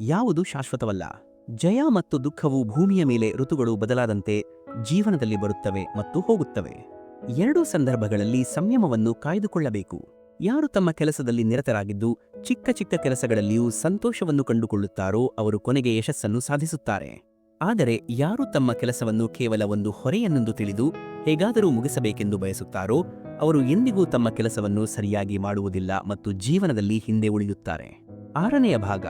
ಯಾವುದು ಶಾಶ್ವತವಲ್ಲ. ಜಯ ಮತ್ತು ದುಃಖವು ಭೂಮಿಯ ಮೇಲೆ ಋತುಗಳು ಬದಲಾದಂತೆ ಜೀವನದಲ್ಲಿ ಬರುತ್ತವೆ ಮತ್ತು ಹೋಗುತ್ತವೆ. ಎರಡೂ ಸಂದರ್ಭಗಳಲ್ಲಿ ಸಂಯಮವನ್ನು ಕಾಯ್ದುಕೊಳ್ಳಬೇಕು. ಯಾರು ತಮ್ಮ ಕೆಲಸದಲ್ಲಿ ನಿರತರಾಗಿದ್ದು, ಚಿಕ್ಕ ಚಿಕ್ಕ ಕೆಲಸಗಳಲ್ಲಿಯೂ ಸಂತೋಷವನ್ನು ಕಂಡುಕೊಳ್ಳುತ್ತಾರೋ ಅವರು ಕೊನೆಗೆ ಯಶಸ್ಸನ್ನು ಸಾಧಿಸುತ್ತಾರೆ. ಆದರೆ ಯಾರು ತಮ್ಮ ಕೆಲಸವನ್ನು ಕೇವಲ ಒಂದು ಹೊರೆಯನ್ನೆಂದು ತಿಳಿದು ಹೇಗಾದರೂ ಮುಗಿಸಬೇಕೆಂದು ಬಯಸುತ್ತಾರೋ, ಅವರು ಎಂದಿಗೂ ತಮ್ಮ ಕೆಲಸವನ್ನು ಸರಿಯಾಗಿ ಮಾಡುವುದಿಲ್ಲ ಮತ್ತು ಜೀವನದಲ್ಲಿ ಹಿಂದೆ ಉಳಿಯುತ್ತಾರೆ. ಆರನೆಯ ಭಾಗ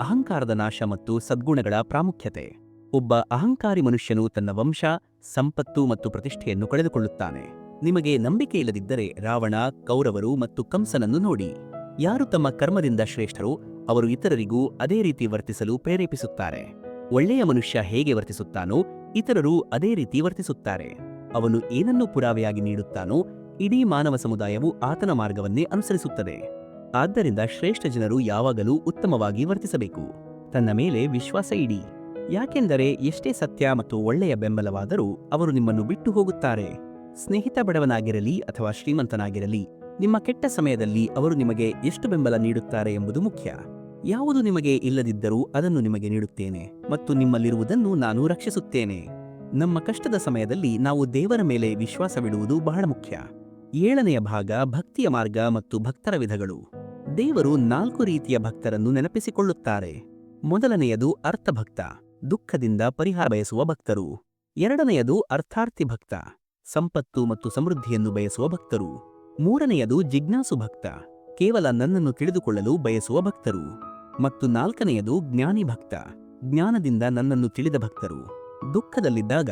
ಅಹಂಕಾರದ ನಾಶ ಮತ್ತು ಸದ್ಗುಣಗಳ ಪ್ರಾಮುಖ್ಯತೆ. ಒಬ್ಬ ಅಹಂಕಾರಿ ಮನುಷ್ಯನು ತನ್ನ ವಂಶ, ಸಂಪತ್ತು ಮತ್ತು ಪ್ರತಿಷ್ಠೆಯನ್ನು ಕಳೆದುಕೊಳ್ಳುತ್ತಾನೆ. ನಿಮಗೆ ನಂಬಿಕೆ ಇಲ್ಲದಿದ್ದರೆ ರಾವಣ, ಕೌರವರು ಮತ್ತು ಕಂಸನನ್ನು ನೋಡಿ. ಯಾರು ತಮ್ಮ ಕರ್ಮದಿಂದ ಶ್ರೇಷ್ಠರೋ, ಅವರು ಇತರರಿಗೂ ಅದೇ ರೀತಿ ವರ್ತಿಸಲು ಪ್ರೇರೇಪಿಸುತ್ತಾರೆ. ಒಳ್ಳೆಯ ಮನುಷ್ಯ ಹೇಗೆ ವರ್ತಿಸುತ್ತಾನೋ, ಇತರರು ಅದೇ ರೀತಿ ವರ್ತಿಸುತ್ತಾರೆ. ಅವನು ಏನನ್ನು ಪುರಾವೆಯಾಗಿ ನೀಡುತ್ತಾನೋ, ಇಡೀ ಮಾನವ ಸಮುದಾಯವು ಆತನ ಮಾರ್ಗವನ್ನೇ ಅನುಸರಿಸುತ್ತದೆ. ಆದ್ದರಿಂದ ಶ್ರೇಷ್ಠ ಜನರು ಯಾವಾಗಲೂ ಉತ್ತಮವಾಗಿ ವರ್ತಿಸಬೇಕು. ತನ್ನ ಮೇಲೆ ವಿಶ್ವಾಸ ಇಡಿ. ಯಾಕೆಂದರೆ ಎಷ್ಟೇ ಸತ್ಯ ಮತ್ತು ಒಳ್ಳೆಯ ಬೆಂಬಲವಾದರೂ ಅವರು ನಿಮ್ಮನ್ನು ಬಿಟ್ಟು ಹೋಗುತ್ತಾರೆ. ಸ್ನೇಹಿತ ಬಡವನಾಗಿರಲಿ ಅಥವಾ ಶ್ರೀಮಂತನಾಗಿರಲಿ, ನಿಮ್ಮ ಕೆಟ್ಟ ಸಮಯದಲ್ಲಿ ಅವರು ನಿಮಗೆ ಎಷ್ಟು ಬೆಂಬಲ ನೀಡುತ್ತಾರೆ ಎಂಬುದು ಮುಖ್ಯ. ಯಾವುದು ನಿಮಗೆ ಇಲ್ಲದಿದ್ದರೂ ಅದನ್ನು ನಿಮಗೆ ನೀಡುತ್ತೇನೆ ಮತ್ತು ನಿಮ್ಮಲ್ಲಿರುವುದನ್ನು ನಾನು ರಕ್ಷಿಸುತ್ತೇನೆ. ನಮ್ಮ ಕಷ್ಟದ ಸಮಯದಲ್ಲಿ ನಾವು ದೇವರ ಮೇಲೆ ವಿಶ್ವಾಸವಿಡುವುದು ಬಹಳ ಮುಖ್ಯ. ಏಳನೆಯ ಭಾಗ ಭಕ್ತಿಯ ಮಾರ್ಗ ಮತ್ತು ಭಕ್ತರ ವಿಧಗಳು. ದೇವರು ನಾಲ್ಕು ರೀತಿಯ ಭಕ್ತರನ್ನು ನೆನಪಿಸಿಕೊಳ್ಳುತ್ತಾರೆ. ಮೊದಲನೆಯದು ಅರ್ಥಭಕ್ತ, ದುಃಖದಿಂದ ಪರಿಹಾರ ಬಯಸುವ ಭಕ್ತರು. ಎರಡನೆಯದು ಅರ್ಥಾರ್ಥಿ ಭಕ್ತ, ಸಂಪತ್ತು ಮತ್ತು ಸಮೃದ್ಧಿಯನ್ನು ಬಯಸುವ ಭಕ್ತರು. ಮೂರನೆಯದು ಜಿಜ್ಞಾಸು ಭಕ್ತ, ಕೇವಲ ನನ್ನನ್ನು ತಿಳಿದುಕೊಳ್ಳಲು ಬಯಸುವ ಭಕ್ತರು. ಮತ್ತು ನಾಲ್ಕನೆಯದು ಜ್ಞಾನಿ ಭಕ್ತ, ಜ್ಞಾನದಿಂದ ನನ್ನನ್ನು ತಿಳಿದ ಭಕ್ತರು. ದುಃಖದಲ್ಲಿದ್ದಾಗ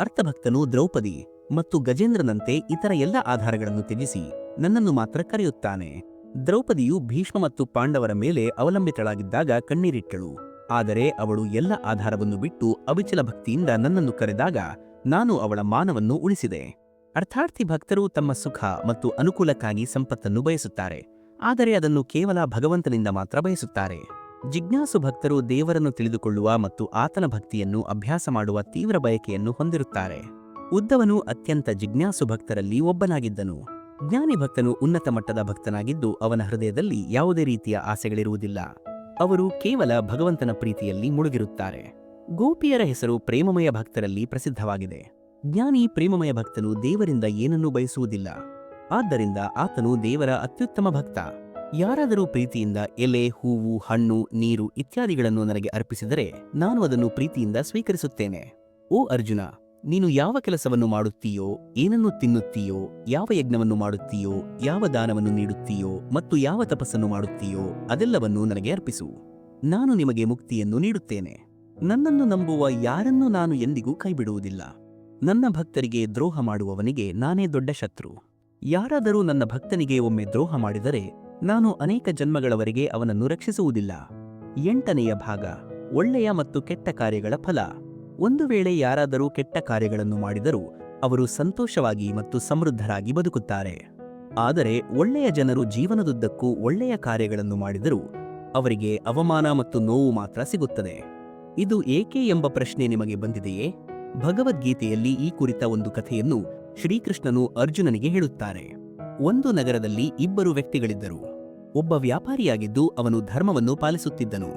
ಅರ್ಥಭಕ್ತನು ದ್ರೌಪದಿ ಮತ್ತು ಗಜೇಂದ್ರನಂತೆ ಇತರ ಎಲ್ಲ ಆಧಾರಗಳನ್ನು ತ್ಯಜಿಸಿ ನನ್ನನ್ನು ಮಾತ್ರ ಕರೆಯುತ್ತಾನೆ. ದ್ರೌಪದಿಯು ಭೀಷ್ಮ ಮತ್ತು ಪಾಂಡವರ ಮೇಲೆ ಅವಲಂಬಿತಳಾಗಿದ್ದಾಗ ಕಣ್ಣೀರಿಟ್ಟಳು. ಆದರೆ ಅವಳು ಎಲ್ಲ ಆಧಾರವನ್ನು ಬಿಟ್ಟು ಅವಿಚಲ ಭಕ್ತಿಯಿಂದ ನನ್ನನ್ನು ಕರೆದಾಗ ನಾನು ಅವಳ ಮಾನವನ್ನು ಉಳಿಸಿದೆ. ಅರ್ಥಾರ್ಥಿ ಭಕ್ತರು ತಮ್ಮ ಸುಖ ಮತ್ತು ಅನುಕೂಲಕ್ಕಾಗಿ ಸಂಪತ್ತನ್ನು ಬಯಸುತ್ತಾರೆ. ಆದರೆ ಅದನ್ನು ಕೇವಲ ಭಗವಂತನಿಂದ ಮಾತ್ರ ಬಯಸುತ್ತಾರೆ. ಜಿಜ್ಞಾಸು ಭಕ್ತರು ದೇವರನ್ನು ತಿಳಿದುಕೊಳ್ಳುವ ಮತ್ತು ಆತನ ಭಕ್ತಿಯನ್ನು ಅಭ್ಯಾಸ ಮಾಡುವ ತೀವ್ರ ಬಯಕೆಯನ್ನು ಹೊಂದಿರುತ್ತಾರೆ. ಉದ್ದವನು ಅತ್ಯಂತ ಜಿಜ್ಞಾಸು ಭಕ್ತರಲ್ಲಿ ಒಬ್ಬನಾಗಿದ್ದನು. ಜ್ಞಾನಿ ಭಕ್ತನು ಉನ್ನತ ಮಟ್ಟದ ಭಕ್ತನಾಗಿದ್ದು ಅವನ ಹೃದಯದಲ್ಲಿ ಯಾವುದೇ ರೀತಿಯ ಆಸೆಗಳಿರುವುದಿಲ್ಲ. ಅವರು ಕೇವಲ ಭಗವಂತನ ಪ್ರೀತಿಯಲ್ಲಿ ಮುಳುಗಿರುತ್ತಾರೆ. ಗೋಪಿಯರ ಹೆಸರು ಪ್ರೇಮಮಯ ಭಕ್ತರಲ್ಲಿ ಪ್ರಸಿದ್ಧವಾಗಿದೆ. ಜ್ಞಾನಿ ಪ್ರೇಮಮಯ ಭಕ್ತನು ದೇವರಿಂದ ಏನನ್ನೂ ಬಯಸುವುದಿಲ್ಲ. ಆದ್ದರಿಂದ ಆತನು ದೇವರ ಅತ್ಯುತ್ತಮ ಭಕ್ತ. ಯಾರಾದರೂ ಪ್ರೀತಿಯಿಂದ ಎಲೆ, ಹೂವು, ಹಣ್ಣು, ನೀರು ಇತ್ಯಾದಿಗಳನ್ನು ನನಗೆ ಅರ್ಪಿಸಿದರೆ ನಾನು ಅದನ್ನು ಪ್ರೀತಿಯಿಂದ ಸ್ವೀಕರಿಸುತ್ತೇನೆ. ಓ ಅರ್ಜುನ ನೀನು ಯಾವ ಕೆಲಸವನ್ನು ಮಾಡುತ್ತೀಯೋ, ಏನನ್ನು ತಿನ್ನುತ್ತೀಯೋ, ಯಾವ ಯಜ್ಞವನ್ನು ಮಾಡುತ್ತೀಯೋ, ಯಾವ ದಾನವನ್ನು ನೀಡುತ್ತೀಯೋ ಮತ್ತು ಯಾವ ತಪಸ್ಸನ್ನು ಮಾಡುತ್ತೀಯೋ ಅದೆಲ್ಲವನ್ನೂ ನನಗೆ ಅರ್ಪಿಸು. ನಾನು ನಿಮಗೆ ಮುಕ್ತಿಯನ್ನು ನೀಡುತ್ತೇನೆ. ನನ್ನನ್ನು ನಂಬುವ ಯಾರನ್ನೂ ನಾನು ಎಂದಿಗೂ ಕೈಬಿಡುವುದಿಲ್ಲ. ನನ್ನ ಭಕ್ತರಿಗೆ ದ್ರೋಹ ಮಾಡುವವನಿಗೆ ನಾನೇ ದೊಡ್ಡ ಶತ್ರು. ಯಾರಾದರೂ ನನ್ನ ಭಕ್ತನಿಗೆ ಒಮ್ಮೆ ದ್ರೋಹ ಮಾಡಿದರೆ, ನಾನು ಅನೇಕ ಜನ್ಮಗಳವರೆಗೆ ಅವನನ್ನು ರಕ್ಷಿಸುವುದಿಲ್ಲ. ಎಂಟನೆಯ ಭಾಗ, ಒಳ್ಳೆಯ ಮತ್ತು ಕೆಟ್ಟ ಕಾರ್ಯಗಳ ಫಲ. ಒಂದು ವೇಳೆ ಯಾರಾದರೂ ಕೆಟ್ಟ ಕಾರ್ಯಗಳನ್ನು ಮಾಡಿದರೂ ಅವರು ಸಂತೋಷವಾಗಿ ಮತ್ತು ಸಮೃದ್ಧರಾಗಿ ಬದುಕುತ್ತಾರೆ. ಆದರೆ ಒಳ್ಳೆಯ ಜನರು ಜೀವನದುದ್ದಕ್ಕೂ ಒಳ್ಳೆಯ ಕಾರ್ಯಗಳನ್ನು ಮಾಡಿದರೂ ಅವರಿಗೆ ಅವಮಾನ ಮತ್ತು ನೋವು ಮಾತ್ರ ಸಿಗುತ್ತದೆ. ಇದು ಏಕೆ ಎಂಬ ಪ್ರಶ್ನೆ ನಿಮಗೆ ಬಂದಿದೆಯೇ? ಭಗವದ್ಗೀತೆಯಲ್ಲಿ ಈ ಕುರಿತ ಒಂದು ಕಥೆಯನ್ನು ಶ್ರೀಕೃಷ್ಣನು ಅರ್ಜುನನಿಗೆ ಹೇಳುತ್ತಾರೆ. ಒಂದು ನಗರದಲ್ಲಿ ಇಬ್ಬರು ವ್ಯಕ್ತಿಗಳಿದ್ದರು. ಒಬ್ಬ ವ್ಯಾಪಾರಿಯಾಗಿದ್ದು ಅವನು ಧರ್ಮವನ್ನು ಪಾಲಿಸುತ್ತಿದ್ದನು.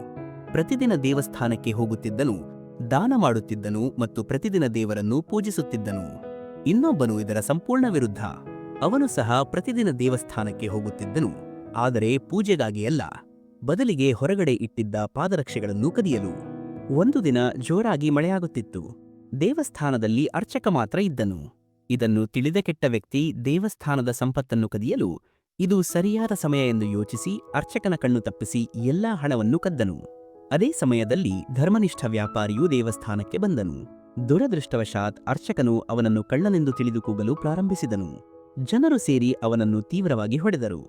ಪ್ರತಿದಿನ ದೇವಸ್ಥಾನಕ್ಕೆ ಹೋಗುತ್ತಿದ್ದನು. ದಾನ ಮಾಡುತ್ತಿದ್ದನು ಮತ್ತು ಪ್ರತಿದಿನ ದೇವರನ್ನು ಪೂಜಿಸುತ್ತಿದ್ದನು. ಇನ್ನೊಬ್ಬನು ಇದರ ಸಂಪೂರ್ಣ ವಿರುದ್ಧ. ಅವನು ಸಹ ಪ್ರತಿದಿನ ದೇವಸ್ಥಾನಕ್ಕೆ ಹೋಗುತ್ತಿದ್ದನು. ಆದರೆ ಪೂಜೆಗಾಗಿ ಅಲ್ಲ. ಬದಲಿಗೆ ಹೊರಗಡೆ ಇಟ್ಟಿದ್ದ ಪಾದರಕ್ಷೆಗಳನ್ನು ಕದಿಯಲು. ಒಂದು ದಿನ ಜೋರಾಗಿ ಮಳೆಯಾಗುತ್ತಿತ್ತು. ದೇವಸ್ಥಾನದಲ್ಲಿ ಅರ್ಚಕ ಮಾತ್ರ ಇದ್ದನು. ಇದನ್ನು ತಿಳಿದ ಕೆಟ್ಟ ವ್ಯಕ್ತಿ ದೇವಸ್ಥಾನದ ಸಂಪತ್ತನ್ನು ಕದಿಯಲು, ಇದು ಸರಿಯಾದ ಸಮಯ ಎಂದು ಯೋಚಿಸಿ ಅರ್ಚಕನ ಕಣ್ಣು ತಪ್ಪಿಸಿ ಎಲ್ಲಾ ಹಣವನ್ನು ಕದ್ದನು. ಅದೇ ಸಮಯದಲ್ಲಿ ಧರ್ಮನಿಷ್ಠ ವ್ಯಾಪಾರಿಯು ದೇವಸ್ಥಾನಕ್ಕೆ ಬಂದನು. ದುರದೃಷ್ಟವಶಾತ್ ಅರ್ಚಕನು ಅವನನ್ನು ಕಳ್ಳನೆಂದು ತಿಳಿದು ಕೂಗಲು ಪ್ರಾರಂಭಿಸಿದನು. ಜನರು ಸೇರಿ ಅವನನ್ನು ತೀವ್ರವಾಗಿ ಹೊಡೆದರು.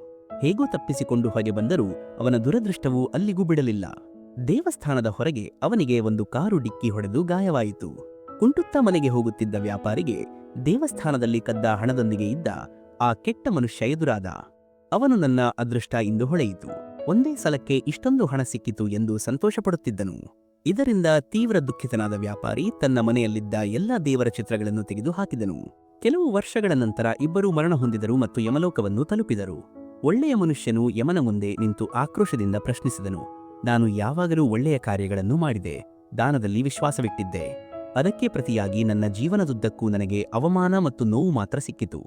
ಹೇಗೋ ತಪ್ಪಿಸಿಕೊಂಡು ಹೊಗೆ ಬಂದರೂ ಅವನ ದುರದೃಷ್ಟವು ಅಲ್ಲಿಗೂ ಬಿಡಲಿಲ್ಲ. ದೇವಸ್ಥಾನದ ಹೊರಗೆ ಅವನಿಗೆ ಒಂದು ಕಾರು ಡಿಕ್ಕಿ ಹೊಡೆದು ಗಾಯವಾಯಿತು. ಕುಂಟುತ್ತಾ ಮನೆಗೆ ಹೋಗುತ್ತಿದ್ದ ವ್ಯಾಪಾರಿಗೆ ದೇವಸ್ಥಾನದಲ್ಲಿ ಕದ್ದ ಹಣದೊಂದಿಗೆ ಇದ್ದ ಆ ಕೆಟ್ಟ ಮನುಷ್ಯ ಎದುರಾದ. ಅವನು ನನ್ನ ಅದೃಷ್ಟ ಇಂದು ಹೊಳೆಯಿತು. ಒಂದೇ ಸಲಕ್ಕೆ ಇಷ್ಟೊಂದು ಹಣ ಸಿಕ್ಕಿತು ಎಂದು ಸಂತೋಷಪಡುತ್ತಿದ್ದನು. ಇದರಿಂದ ತೀವ್ರ ದುಃಖಿತನಾದ ವ್ಯಾಪಾರಿ ತನ್ನ ಮನೆಯಲ್ಲಿದ್ದ ಎಲ್ಲ ದೇವರ ಚಿತ್ರಗಳನ್ನು ತೆಗೆದು ಹಾಕಿದನು. ಕೆಲವು ವರ್ಷಗಳ ನಂತರ ಇಬ್ಬರೂ ಮರಣ ಹೊಂದಿದರು ಮತ್ತು ಯಮಲೋಕವನ್ನು ತಲುಪಿದರು. ಒಳ್ಳೆಯ ಮನುಷ್ಯನು ಯಮನ ಮುಂದೆ ನಿಂತು ಆಕ್ರೋಶದಿಂದ ಪ್ರಶ್ನಿಸಿದನು, ನಾನು ಯಾವಾಗಲೂ ಒಳ್ಳೆಯ ಕಾರ್ಯಗಳನ್ನು ಮಾಡಿದೆ, ದಾನದಲ್ಲಿ ವಿಶ್ವಾಸವಿಟ್ಟಿದ್ದೆ. ಅದಕ್ಕೆ ಪ್ರತಿಯಾಗಿ ನನ್ನ ಜೀವನದುದ್ದಕ್ಕೂ ನನಗೆ ಅವಮಾನ ಮತ್ತು ನೋವು ಮಾತ್ರ ಸಿಕ್ಕಿತು.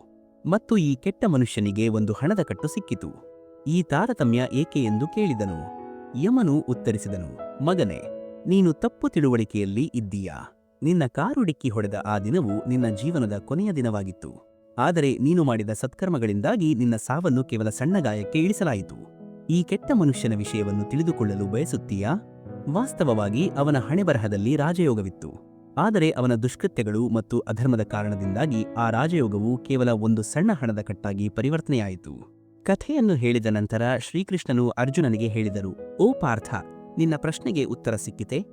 ಮತ್ತು ಈ ಕೆಟ್ಟ ಮನುಷ್ಯನಿಗೆ ಒಂದು ಹಣದ ಕಟ್ಟು ಸಿಕ್ಕಿತು. ಈ ತಾರತಮ್ಯ ಏಕೆ ಎಂದು ಕೇಳಿದನು. ಯಮನು ಉತ್ತರಿಸಿದನು, ಮಗನೇ, ನೀನು ತಪ್ಪು ತಿಳುವಳಿಕೆಯಲ್ಲಿ ಇದ್ದೀಯಾ? ನಿನ್ನ ಕಾರು ಡಿಕ್ಕಿ ಹೊಡೆದ ಆ ದಿನವು ನಿನ್ನ ಜೀವನದ ಕೊನೆಯ ದಿನವಾಗಿತ್ತು. ಆದರೆ ನೀನು ಮಾಡಿದ ಸತ್ಕರ್ಮಗಳಿಂದಾಗಿ ನಿನ್ನ ಸಾವನ್ನು ಕೇವಲ ಸಣ್ಣ ಗಾಯಕ್ಕೆ ಇಳಿಸಲಾಯಿತು. ಈ ಕೆಟ್ಟ ಮನುಷ್ಯನ ವಿಷಯವನ್ನು ತಿಳಿದುಕೊಳ್ಳಲು ಬಯಸುತ್ತೀಯಾ? ವಾಸ್ತವವಾಗಿ ಅವನ ಹಣೆಬರಹದಲ್ಲಿ ರಾಜಯೋಗವಿತ್ತು. ಆದರೆ ಅವನ ದುಷ್ಕೃತ್ಯಗಳು ಮತ್ತು ಅಧರ್ಮದ ಕಾರಣದಿಂದಾಗಿ ಆ ರಾಜಯೋಗವು ಕೇವಲ ಒಂದು ಸಣ್ಣ ಹಣದ ಕಟ್ಟಾಗಿ ಪರಿವರ್ತನೆಯಾಯಿತು. ಕಥೆಯನ್ನು ಹೇಳಿದ ನಂತರ ಶ್ರೀಕೃಷ್ಣನು ಅರ್ಜುನನಿಗೆ ಹೇಳಿದರು, ಓ ಪಾರ್ಥ, ನಿನ್ನ ಪ್ರಶ್ನೆಗೆ ಉತ್ತರ ಸಿಕ್ಕಿತೆ.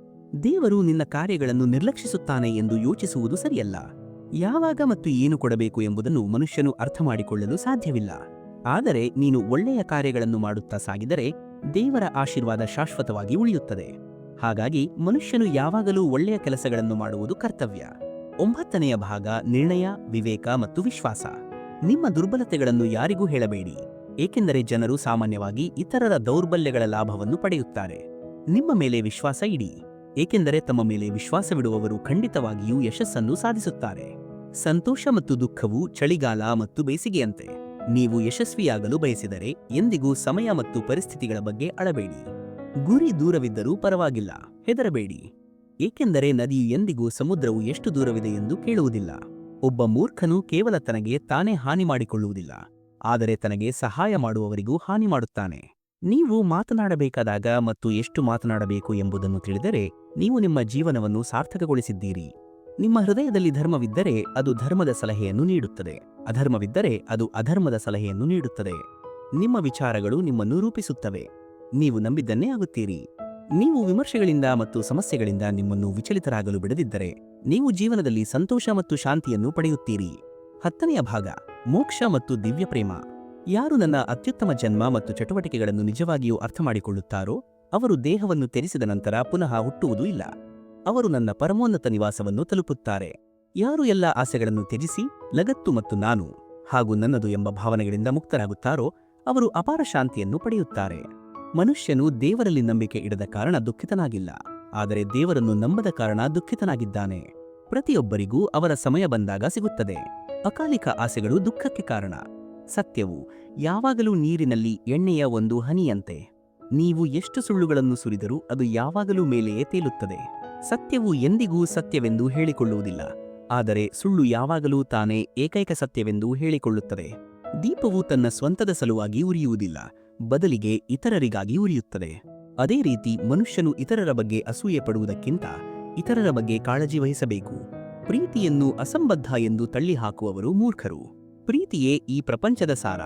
ದೇವರು ನಿನ್ನ ಕಾರ್ಯಗಳನ್ನು ನಿರ್ಲಕ್ಷಿಸುತ್ತಾನೆ ಎಂದು ಯೋಚಿಸುವುದು ಸರಿಯಲ್ಲ. ಯಾವಾಗ ಮತ್ತು ಏನು ಕೊಡಬೇಕು ಎಂಬುದನ್ನು ಮನುಷ್ಯನು ಅರ್ಥ ಮಾಡಿಕೊಳ್ಳಲು ಸಾಧ್ಯವಿಲ್ಲ. ಆದರೆ ನೀನು ಒಳ್ಳೆಯ ಕಾರ್ಯಗಳನ್ನು ಮಾಡುತ್ತಾ ಸಾಗಿದರೆ ದೇವರ ಆಶೀರ್ವಾದ ಶಾಶ್ವತವಾಗಿ ಉಳಿಯುತ್ತದೆ. ಹಾಗಾಗಿ ಮನುಷ್ಯನು ಯಾವಾಗಲೂ ಒಳ್ಳೆಯ ಕೆಲಸಗಳನ್ನು ಮಾಡುವುದು ಕರ್ತವ್ಯ. ಒಂಬತ್ತನೆಯ ಭಾಗ ನಿರ್ಣಯ, ವಿವೇಕ ಮತ್ತು ವಿಶ್ವಾಸ. ನಿಮ್ಮ ದುರ್ಬಲತೆಗಳನ್ನು ಯಾರಿಗೂ ಹೇಳಬೇಡಿ. ಏಕೆಂದರೆ ಜನರು ಸಾಮಾನ್ಯವಾಗಿ ಇತರರ ದೌರ್ಬಲ್ಯಗಳ ಲಾಭವನ್ನು ಪಡೆಯುತ್ತಾರೆ. ನಿಮ್ಮ ಮೇಲೆ ವಿಶ್ವಾಸ ಇಡಿ, ಏಕೆಂದರೆ ತಮ್ಮ ಮೇಲೆ ವಿಶ್ವಾಸವಿಡುವವರು ಖಂಡಿತವಾಗಿಯೂ ಯಶಸ್ಸನ್ನು ಸಾಧಿಸುತ್ತಾರೆ. ಸಂತೋಷ ಮತ್ತು ದುಃಖವು ಚಳಿಗಾಲ ಮತ್ತು ಬೇಸಿಗೆಯಂತೆ. ನೀವು ಯಶಸ್ವಿಯಾಗಲು ಬಯಸಿದರೆ ಎಂದಿಗೂ ಸಮಯ ಮತ್ತು ಪರಿಸ್ಥಿತಿಗಳ ಬಗ್ಗೆ ಅಳಬೇಡಿ. ಗುರಿ ದೂರವಿದ್ದರೂ ಪರವಾಗಿಲ್ಲ, ಹೆದರಬೇಡಿ. ಏಕೆಂದರೆ ನದಿಯು ಎಂದಿಗೂ ಸಮುದ್ರವು ಎಷ್ಟು ದೂರವಿದೆ ಎಂದು ಕೇಳುವುದಿಲ್ಲ. ಒಬ್ಬ ಮೂರ್ಖನು ಕೇವಲ ತನಗೆ ತಾನೇ ಹಾನಿ ಮಾಡಿಕೊಳ್ಳುವುದಿಲ್ಲ. ಆದರೆ ತನಗೆ ಸಹಾಯ ಮಾಡುವವರಿಗೂ ಹಾನಿ ಮಾಡುತ್ತಾನೆ. ನೀವು ಮಾತನಾಡಬೇಕಾದಾಗ ಮತ್ತು ಎಷ್ಟು ಮಾತನಾಡಬೇಕು ಎಂಬುದನ್ನು ತಿಳಿದರೆ ನೀವು ನಿಮ್ಮ ಜೀವನವನ್ನು ಸಾರ್ಥಕಗೊಳಿಸಿದ್ದೀರಿ. ನಿಮ್ಮ ಹೃದಯದಲ್ಲಿ ಧರ್ಮವಿದ್ದರೆ ಅದು ಧರ್ಮದ ಸಲಹೆಯನ್ನು ನೀಡುತ್ತದೆ. ಅಧರ್ಮವಿದ್ದರೆ ಅದು ಅಧರ್ಮದ ಸಲಹೆಯನ್ನು ನೀಡುತ್ತದೆ. ನಿಮ್ಮ ವಿಚಾರಗಳು ನಿಮ್ಮನ್ನು ರೂಪಿಸುತ್ತವೆ. ನೀವು ನಂಬಿದ್ದನ್ನೇ ಆಗುತ್ತೀರಿ. ನೀವು ವಿಮರ್ಶೆಗಳಿಂದ ಮತ್ತು ಸಮಸ್ಯೆಗಳಿಂದ ನಿಮ್ಮನ್ನು ವಿಚಲಿತರಾಗಲು ಬಿಡದಿದ್ದರೆ ನೀವು ಜೀವನದಲ್ಲಿ ಸಂತೋಷ ಮತ್ತು ಶಾಂತಿಯನ್ನು ಪಡೆಯುತ್ತೀರಿ. ಹತ್ತನೆಯ ಭಾಗ, ಮೋಕ್ಷ ಮತ್ತು ದಿವ್ಯ ಪ್ರೇಮ. ಯಾರು ನನ್ನ ಅತ್ಯುತ್ತಮ ಜನ್ಮ ಮತ್ತು ಚಟುವಟಿಕೆಗಳನ್ನು ನಿಜವಾಗಿಯೂ ಅರ್ಥ ಮಾಡಿಕೊಳ್ಳುತ್ತಾರೋ ಅವರು ದೇಹವನ್ನು ತೆರೆಸಿದ ನಂತರ ಪುನಃ ಹುಟ್ಟುವುದೂ ಇಲ್ಲ. ಅವರು ನನ್ನ ಪರಮೋನ್ನತ ನಿವಾಸವನ್ನು ತಲುಪುತ್ತಾರೆ. ಯಾರು ಎಲ್ಲ ಆಸೆಗಳನ್ನು ತ್ಯಜಿಸಿ, ಲಗತ್ತು ಮತ್ತು ನಾನು, ಹಾಗೂ ನನ್ನದು ಎಂಬ ಭಾವನೆಗಳಿಂದ ಮುಕ್ತರಾಗುತ್ತಾರೋ, ಅವರು ಅಪಾರ ಶಾಂತಿಯನ್ನು ಪಡೆಯುತ್ತಾರೆ. ಮನುಷ್ಯನು ದೇವರಲ್ಲಿ ನಂಬಿಕೆ ಇಡದ ಕಾರಣ ದುಃಖಿತನಾಗಿಲ್ಲ, ಆದರೆ ದೇವರನ್ನು ನಂಬದ ಕಾರಣ ದುಃಖಿತನಾಗಿದ್ದಾನೆ. ಪ್ರತಿಯೊಬ್ಬರಿಗೂ ಅವರ ಸಮಯ ಬಂದಾಗ ಸಿಗುತ್ತದೆ. ಅಕಾಲಿಕ ಆಸೆಗಳು ದುಃಖಕ್ಕೆ ಕಾರಣ. ಸತ್ಯವು ಯಾವಾಗಲೂ ನೀರಿನಲ್ಲಿ ಎಣ್ಣೆಯ ಒಂದು ಹನಿಯಂತೆ. ನೀವು ಎಷ್ಟು ಸುಳ್ಳುಗಳನ್ನು ಸುರಿದರೂ ಅದು ಯಾವಾಗಲೂ ಮೇಲೆಯೇ ತೇಲುತ್ತದೆ. ಸತ್ಯವು ಎಂದಿಗೂ ಸತ್ಯವೆಂದು ಹೇಳಿಕೊಳ್ಳುವುದಿಲ್ಲ. ಆದರೆ ಸುಳ್ಳು ಯಾವಾಗಲೂ ತಾನೇ ಏಕೈಕ ಸತ್ಯವೆಂದು ಹೇಳಿಕೊಳ್ಳುತ್ತದೆ. ದೀಪವು ತನ್ನ ಸ್ವಂತದ ಸಲುವಾಗಿ ಉರಿಯುವುದಿಲ್ಲ, ಬದಲಿಗೆ ಇತರರಿಗಾಗಿ ಉರಿಯುತ್ತದೆ. ಅದೇ ರೀತಿ ಮನುಷ್ಯನು ಇತರರ ಬಗ್ಗೆ ಅಸೂಯೆ ಪಡುವುದಕ್ಕಿಂತ ಇತರರ ಬಗ್ಗೆ ಕಾಳಜಿ ವಹಿಸಬೇಕು. ಪ್ರೀತಿಯನ್ನು ಅಸಂಬದ್ಧ ಎಂದು ತಳ್ಳಿಹಾಕುವವರು ಮೂರ್ಖರು. ಪ್ರೀತಿಯೇ ಈ ಪ್ರಪಂಚದ ಸಾರ.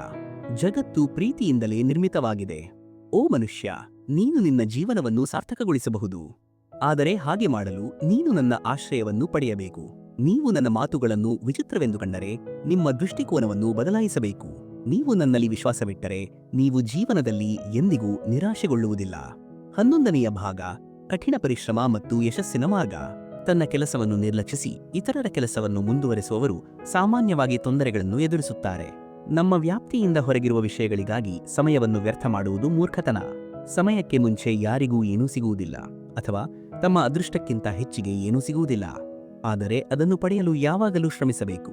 ಜಗತ್ತು ಪ್ರೀತಿಯಿಂದಲೇ ನಿರ್ಮಿತವಾಗಿದೆ. ಓ ಮನುಷ್ಯ, ನೀನು ನಿನ್ನ ಜೀವನವನ್ನು ಸಾರ್ಥಕಗೊಳಿಸಬಹುದು. ಆದರೆ ಹಾಗೆ ಮಾಡಲು ನೀನು ನನ್ನ ಆಶ್ರಯವನ್ನು ಪಡೆಯಬೇಕು. ನೀವು ನನ್ನ ಮಾತುಗಳನ್ನು ವಿಚಿತ್ರವೆಂದು ಕಂಡರೆ ನಿಮ್ಮ ದೃಷ್ಟಿಕೋನವನ್ನು ಬದಲಾಯಿಸಬೇಕು. ನೀವು ನನ್ನಲ್ಲಿ ವಿಶ್ವಾಸವಿಟ್ಟರೆ ನೀವು ಜೀವನದಲ್ಲಿ ಎಂದಿಗೂ ನಿರಾಶೆಗೊಳ್ಳುವುದಿಲ್ಲ. ಹನ್ನೊಂದನೆಯ ಭಾಗ, ಕಠಿಣ ಪರಿಶ್ರಮ ಮತ್ತು ಯಶಸ್ಸಿನ ಮಾರ್ಗ. ತನ್ನ ಕೆಲಸವನ್ನು ನಿರ್ಲಕ್ಷಿಸಿ ಇತರರ ಕೆಲಸವನ್ನು ಮುಂದುವರೆಸುವವರು ಸಾಮಾನ್ಯವಾಗಿ ತೊಂದರೆಗಳನ್ನು ಎದುರಿಸುತ್ತಾರೆ. ನಮ್ಮ ವ್ಯಾಪ್ತಿಯಿಂದ ಹೊರಗಿರುವ ವಿಷಯಗಳಿಗಾಗಿ ಸಮಯವನ್ನು ವ್ಯರ್ಥ ಮಾಡುವುದು ಮೂರ್ಖತನ. ಸಮಯಕ್ಕೆ ಮುಂಚೆ ಯಾರಿಗೂ ಏನೂ ಸಿಗುವುದಿಲ್ಲ, ಅಥವಾ ತಮ್ಮ ಅದೃಷ್ಟಕ್ಕಿಂತ ಹೆಚ್ಚಿಗೆ ಏನೂ ಸಿಗುವುದಿಲ್ಲ. ಆದರೆ ಅದನ್ನು ಪಡೆಯಲು ಯಾವಾಗಲೂ ಶ್ರಮಿಸಬೇಕು.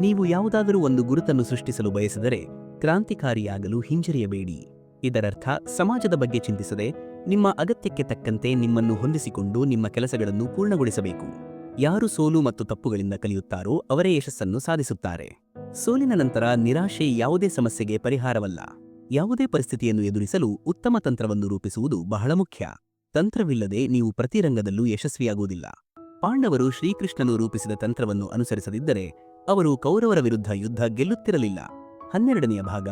ನೀವು ಯಾವುದಾದರೂ ಒಂದು ಗುರುತನ್ನು ಸೃಷ್ಟಿಸಲು ಬಯಸಿದರೆ ಕ್ರಾಂತಿಕಾರಿಯಾಗಲು ಹಿಂಜರಿಯಬೇಡಿ. ಇದರರ್ಥ, ಸಮಾಜದ ಬಗ್ಗೆ ಚಿಂತಿಸದೆ ನಿಮ್ಮ ಅಗತ್ಯಕ್ಕೆ ತಕ್ಕಂತೆ ನಿಮ್ಮನ್ನು ಹೊಂದಿಸಿಕೊಂಡು ನಿಮ್ಮ ಕೆಲಸಗಳನ್ನು ಪೂರ್ಣಗೊಳಿಸಬೇಕು. ಯಾರು ಸೋಲು ಮತ್ತು ತಪ್ಪುಗಳಿಂದ ಕಲಿಯುತ್ತಾರೋ ಅವರೇ ಯಶಸ್ಸನ್ನು ಸಾಧಿಸುತ್ತಾರೆ. ಸೋಲಿನ ನಂತರ ನಿರಾಶೆ ಯಾವುದೇ ಸಮಸ್ಯೆಗೆ ಪರಿಹಾರವಲ್ಲ. ಯಾವುದೇ ಪರಿಸ್ಥಿತಿಯನ್ನು ಎದುರಿಸಲು ಉತ್ತಮ ತಂತ್ರವನ್ನು ರೂಪಿಸುವುದು ಬಹಳ ಮುಖ್ಯ. ತಂತ್ರವಿಲ್ಲದೆ ನೀವು ಪ್ರತಿ ರಂಗದಲ್ಲೂ ಯಶಸ್ವಿಯಾಗುವುದಿಲ್ಲ. ಪಾಂಡವರು ಶ್ರೀಕೃಷ್ಣನು ರೂಪಿಸಿದ ತಂತ್ರವನ್ನು ಅನುಸರಿಸದಿದ್ದರೆ ಅವರು ಕೌರವರ ವಿರುದ್ಧ ಯುದ್ಧ ಗೆಲ್ಲುತ್ತಿರಲಿಲ್ಲ. ಹನ್ನೆರಡನೆಯ ಭಾಗ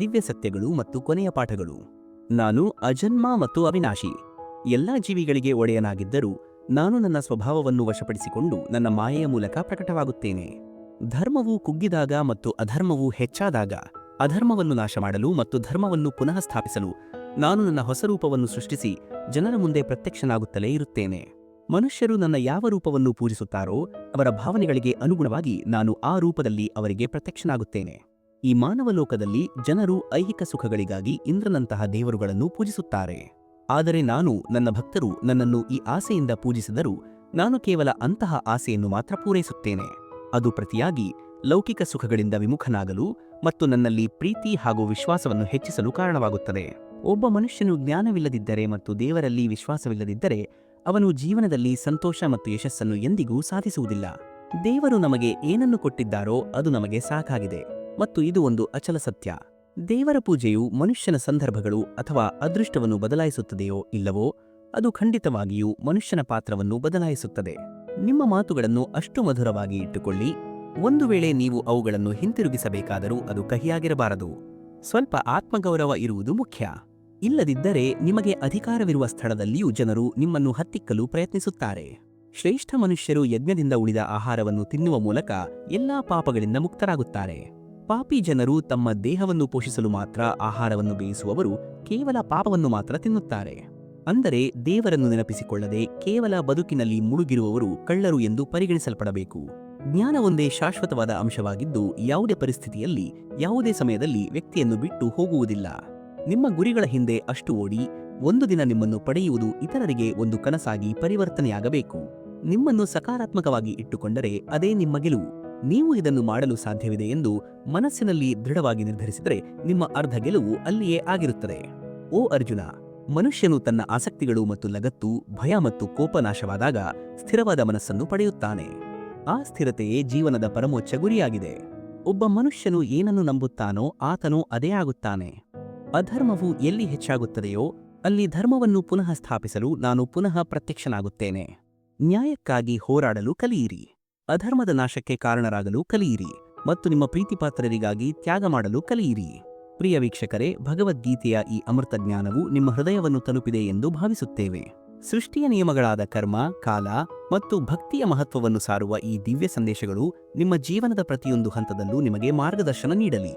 ದಿವ್ಯ ಸತ್ಯಗಳು ಮತ್ತು ಕೊನೆಯ ಪಾಠಗಳು. ನಾನು ಅಜನ್ಮ ಮತ್ತು ಅವಿನಾಶಿ. ಎಲ್ಲ ಜೀವಿಗಳಿಗೆ ಒಡೆಯನಾಗಿದ್ದರೂ ನಾನು ನನ್ನ ಸ್ವಭಾವವನ್ನು ವಶಪಡಿಸಿಕೊಂಡು ನನ್ನ ಮಾಯೆಯ ಮೂಲಕ ಪ್ರಕಟವಾಗುತ್ತೇನೆ. ಧರ್ಮವು ಕುಗ್ಗಿದಾಗ ಮತ್ತು ಅಧರ್ಮವು ಹೆಚ್ಚಾದಾಗ ಅಧರ್ಮವನ್ನು ನಾಶ ಮಾಡಲು ಮತ್ತು ಧರ್ಮವನ್ನು ಪುನಃ ಸ್ಥಾಪಿಸಲು ನಾನು ನನ್ನ ಹೊಸ ರೂಪವನ್ನು ಸೃಷ್ಟಿಸಿ ಜನರ ಮುಂದೆ ಪ್ರತ್ಯಕ್ಷನಾಗುತ್ತಲೇ ಇರುತ್ತೇನೆ. ಮನುಷ್ಯರು ನನ್ನ ಯಾವ ರೂಪವನ್ನು ಪೂಜಿಸುತ್ತಾರೋ ಅವರ ಭಾವನೆಗಳಿಗೆ ಅನುಗುಣವಾಗಿ ನಾನು ಆ ರೂಪದಲ್ಲಿ ಅವರಿಗೆ ಪ್ರತ್ಯಕ್ಷನಾಗುತ್ತೇನೆ. ಈ ಮಾನವ ಲೋಕದಲ್ಲಿ ಜನರು ಐಹಿಕ ಸುಖಗಳಿಗಾಗಿ ಇಂದ್ರನಂತಹ ದೇವರುಗಳನ್ನು ಪೂಜಿಸುತ್ತಾರೆ. ಆದರೆ ನಾನು ನನ್ನ ಭಕ್ತರು ನನ್ನನ್ನು ಈ ಆಸೆಯಿಂದ ಪೂಜಿಸಿದರೂ ನಾನು ಕೇವಲ ಅಂತಹ ಆಸೆಯನ್ನು ಮಾತ್ರ ಪೂರೈಸುತ್ತೇನೆ. ಅದು ಪ್ರತಿಯಾಗಿ ಲೌಕಿಕ ಸುಖಗಳಿಂದ ವಿಮುಖನಾಗಲು ಮತ್ತು ನನ್ನಲ್ಲಿ ಪ್ರೀತಿ ಹಾಗೂ ವಿಶ್ವಾಸವನ್ನು ಹೆಚ್ಚಿಸಲು ಕಾರಣವಾಗುತ್ತದೆ. ಒಬ್ಬ ಮನುಷ್ಯನು ಜ್ಞಾನವಿಲ್ಲದಿದ್ದರೆ ಮತ್ತು ದೇವರಲ್ಲಿ ವಿಶ್ವಾಸವಿಲ್ಲದಿದ್ದರೆ ಅವನು ಜೀವನದಲ್ಲಿ ಸಂತೋಷ ಮತ್ತು ಯಶಸ್ಸನ್ನು ಎಂದಿಗೂ ಸಾಧಿಸುವುದಿಲ್ಲ. ದೇವರು ನಮಗೆ ಏನನ್ನು ಕೊಟ್ಟಿದ್ದಾರೋ ಅದು ನಮಗೆ ಸಾಕಾಗಿದೆ. ಮತ್ತು ಇದು ಒಂದು ಅಚಲ ಸತ್ಯ. ದೇವರ ಪೂಜೆಯು ಮನುಷ್ಯನ ಸಂದರ್ಭಗಳು ಅಥವಾ ಅದೃಷ್ಟವನ್ನು ಬದಲಾಯಿಸುತ್ತದೆಯೋ ಇಲ್ಲವೋ, ಅದು ಖಂಡಿತವಾಗಿಯೂ ಮನುಷ್ಯನ ಪಾತ್ರವನ್ನು ಬದಲಾಯಿಸುತ್ತದೆ. ನಿಮ್ಮ ಮಾತುಗಳನ್ನು ಅಷ್ಟು ಮಧುರವಾಗಿ ಇಟ್ಟುಕೊಳ್ಳಿ. ಒಂದು ವೇಳೆ ನೀವು ಅವುಗಳನ್ನು ಹಿಂತಿರುಗಿಸಬೇಕಾದರೂ ಅದು ಕಹಿಯಾಗಿರಬಾರದು. ಸ್ವಲ್ಪ ಆತ್ಮಗೌರವ ಇರುವುದು ಮುಖ್ಯ. ಇಲ್ಲದಿದ್ದರೆ ನಿಮಗೆ ಅಧಿಕಾರವಿರುವ ಸ್ಥಳದಲ್ಲಿಯೂ ಜನರು ನಿಮ್ಮನ್ನು ಹತ್ತಿಕ್ಕಲು ಪ್ರಯತ್ನಿಸುತ್ತಾರೆ. ಶ್ರೇಷ್ಠ ಮನುಷ್ಯರು ಯಜ್ಞದಿಂದ ಉಳಿದ ಆಹಾರವನ್ನು ತಿನ್ನುವ ಮೂಲಕ ಎಲ್ಲಾ ಪಾಪಗಳಿಂದ ಮುಕ್ತರಾಗುತ್ತಾರೆ. ಪಾಪಿ ಜನರು ತಮ್ಮ ದೇಹವನ್ನು ಪೋಷಿಸಲು ಮಾತ್ರ ಆಹಾರವನ್ನು ಬೇಯಿಸುವವರು ಕೇವಲ ಪಾಪವನ್ನು ಮಾತ್ರ ತಿನ್ನುತ್ತಾರೆ. ಅಂದರೆ ದೇವರನ್ನು ನೆನಪಿಸಿಕೊಳ್ಳದೆ ಕೇವಲ ಬದುಕಿನಲ್ಲಿ ಮುಳುಗಿರುವವರು ಕಳ್ಳರು ಎಂದು ಪರಿಗಣಿಸಲ್ಪಡಬೇಕು. ಜ್ಞಾನ ಒಂದೇ ಶಾಶ್ವತವಾದ ಅಂಶವಾಗಿದ್ದು ಯಾವುದೇ ಪರಿಸ್ಥಿತಿಯಲ್ಲಿ, ಯಾವುದೇ ಸಮಯದಲ್ಲಿ ವ್ಯಕ್ತಿಯನ್ನು ಬಿಟ್ಟು ಹೋಗುವುದಿಲ್ಲ. ನಿಮ್ಮ ಗುರಿಗಳ ಹಿಂದೆ ಅಷ್ಟು ಓಡಿ, ಒಂದು ದಿನ ನಿಮ್ಮನ್ನು ಪಡೆಯುವುದು ಇತರರಿಗೆ ಒಂದು ಕನಸಾಗಿ ಪರಿವರ್ತನೆಯಾಗಬೇಕು. ನಿಮ್ಮನ್ನು ಸಕಾರಾತ್ಮಕವಾಗಿ ಇಟ್ಟುಕೊಂಡರೆ ಅದೇ ನಿಮ್ಮ ಗೆಲುವು. ನೀವು ಇದನ್ನು ಮಾಡಲು ಸಾಧ್ಯವಿದೆ ಎಂದು ಮನಸ್ಸಿನಲ್ಲಿ ದೃಢವಾಗಿ ನಿರ್ಧರಿಸಿದರೆ ನಿಮ್ಮ ಅರ್ಧ ಗೆಲುವು ಅಲ್ಲಿಯೇ ಆಗಿರುತ್ತದೆ. ಓ ಅರ್ಜುನ, ಮನುಷ್ಯನು ತನ್ನ ಆಸಕ್ತಿಗಳು ಮತ್ತು ಲಗತ್ತು, ಭಯ ಮತ್ತು ಕೋಪ ನಾಶವಾದಾಗ ಸ್ಥಿರವಾದ ಮನಸ್ಸನ್ನು ಪಡೆಯುತ್ತಾನೆ. ಆ ಸ್ಥಿರತೆಯೇ ಜೀವನದ ಪರಮೋಚ್ಚ ಗುರಿಯಾಗಿದೆ. ಒಬ್ಬ ಮನುಷ್ಯನು ಏನನ್ನು ನಂಬುತ್ತಾನೋ ಆತನು ಅದೇ ಆಗುತ್ತಾನೆ. ಅಧರ್ಮವು ಎಲ್ಲಿ ಹೆಚ್ಚಾಗುತ್ತದೆಯೋ ಅಲ್ಲಿ ಧರ್ಮವನ್ನು ಪುನಃ ಸ್ಥಾಪಿಸಲು ನಾನು ಪುನಃ ಪ್ರತ್ಯಕ್ಷನಾಗುತ್ತೇನೆ. ನ್ಯಾಯಕ್ಕಾಗಿ ಹೋರಾಡಲು ಕಲಿಯಿರಿ. ಅಧರ್ಮದ ನಾಶಕ್ಕೆ ಕಾರಣರಾಗಲು ಕಲಿಯಿರಿ ಮತ್ತು ನಿಮ್ಮ ಪ್ರೀತಿಪಾತ್ರರಿಗಾಗಿ ತ್ಯಾಗ ಮಾಡಲು ಕಲಿಯಿರಿ. ಪ್ರಿಯ ವೀಕ್ಷಕರೇ, ಭಗವದ್ಗೀತೆಯ ಈ ಅಮೃತ ಜ್ಞಾನವು ನಿಮ್ಮ ಹೃದಯವನ್ನು ತಲುಪಿದೆ ಎಂದು ಭಾವಿಸುತ್ತೇವೆ. ಸೃಷ್ಟಿಯ ನಿಯಮಗಳಾದ ಕರ್ಮ, ಕಾಲ ಮತ್ತು ಭಕ್ತಿಯ ಮಹತ್ವವನ್ನು ಸಾರುವ ಈ ದಿವ್ಯ ಸಂದೇಶಗಳು ನಿಮ್ಮ ಜೀವನದ ಪ್ರತಿಯೊಂದು ಹಂತದಲ್ಲೂ ನಿಮಗೆ ಮಾರ್ಗದರ್ಶನ ನೀಡಲಿ.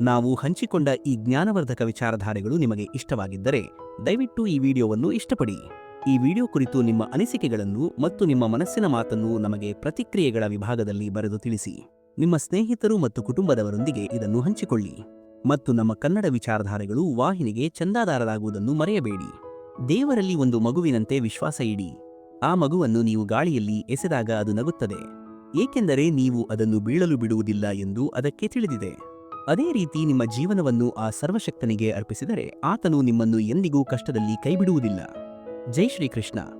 ನಾವು ಹಂಚಿಕೊಂಡ ಈ ಜ್ಞಾನವರ್ಧಕ ವಿಚಾರಧಾರೆಗಳು ನಿಮಗೆ ಇಷ್ಟವಾಗಿದ್ದರೆ ದಯವಿಟ್ಟು ಈ ವಿಡಿಯೋವನ್ನು ಇಷ್ಟಪಡಿ. ಈ ವಿಡಿಯೋ ಕುರಿತು ನಿಮ್ಮ ಅನಿಸಿಕೆಗಳನ್ನು ಮತ್ತು ನಿಮ್ಮ ಮನಸ್ಸಿನ ಮಾತನ್ನು ನಮಗೆ ಪ್ರತಿಕ್ರಿಯೆಗಳ ವಿಭಾಗದಲ್ಲಿ ಬರೆದು ತಿಳಿಸಿ. ನಿಮ್ಮ ಸ್ನೇಹಿತರು ಮತ್ತು ಕುಟುಂಬದವರೊಂದಿಗೆ ಇದನ್ನು ಹಂಚಿಕೊಳ್ಳಿ. ಮತ್ತು ನಮ್ಮ ಕನ್ನಡ ವಿಚಾರಧಾರೆಗಳು ವಾಹಿನಿಗೆ ಚಂದಾದಾರರಾಗುವುದನ್ನು ಮರೆಯಬೇಡಿ. ದೇವರಲ್ಲಿ ಒಂದು ಮಗುವಿನಂತೆ ವಿಶ್ವಾಸ ಇಡಿ. ಆ ಮಗುವನ್ನು ನೀವು ಗಾಳಿಯಲ್ಲಿ ಎಸೆದಾಗ ಅದು ನಗುತ್ತದೆ. ಏಕೆಂದರೆ ನೀವು ಅದನ್ನು ಬೀಳಲು ಬಿಡುವುದಿಲ್ಲ ಎಂದು ಅದಕ್ಕೆ ತಿಳಿದಿದೆ. ಅದೇ ರೀತಿ ನಿಮ್ಮ ಜೀವನವನ್ನು ಆ ಸರ್ವಶಕ್ತನಿಗೆ ಅರ್ಪಿಸಿದರೆ ಆತನು ನಿಮ್ಮನ್ನು ಎಂದಿಗೂ ಕಷ್ಟದಲ್ಲಿ ಕೈಬಿಡುವುದಿಲ್ಲ. जय श्री कृष्णा।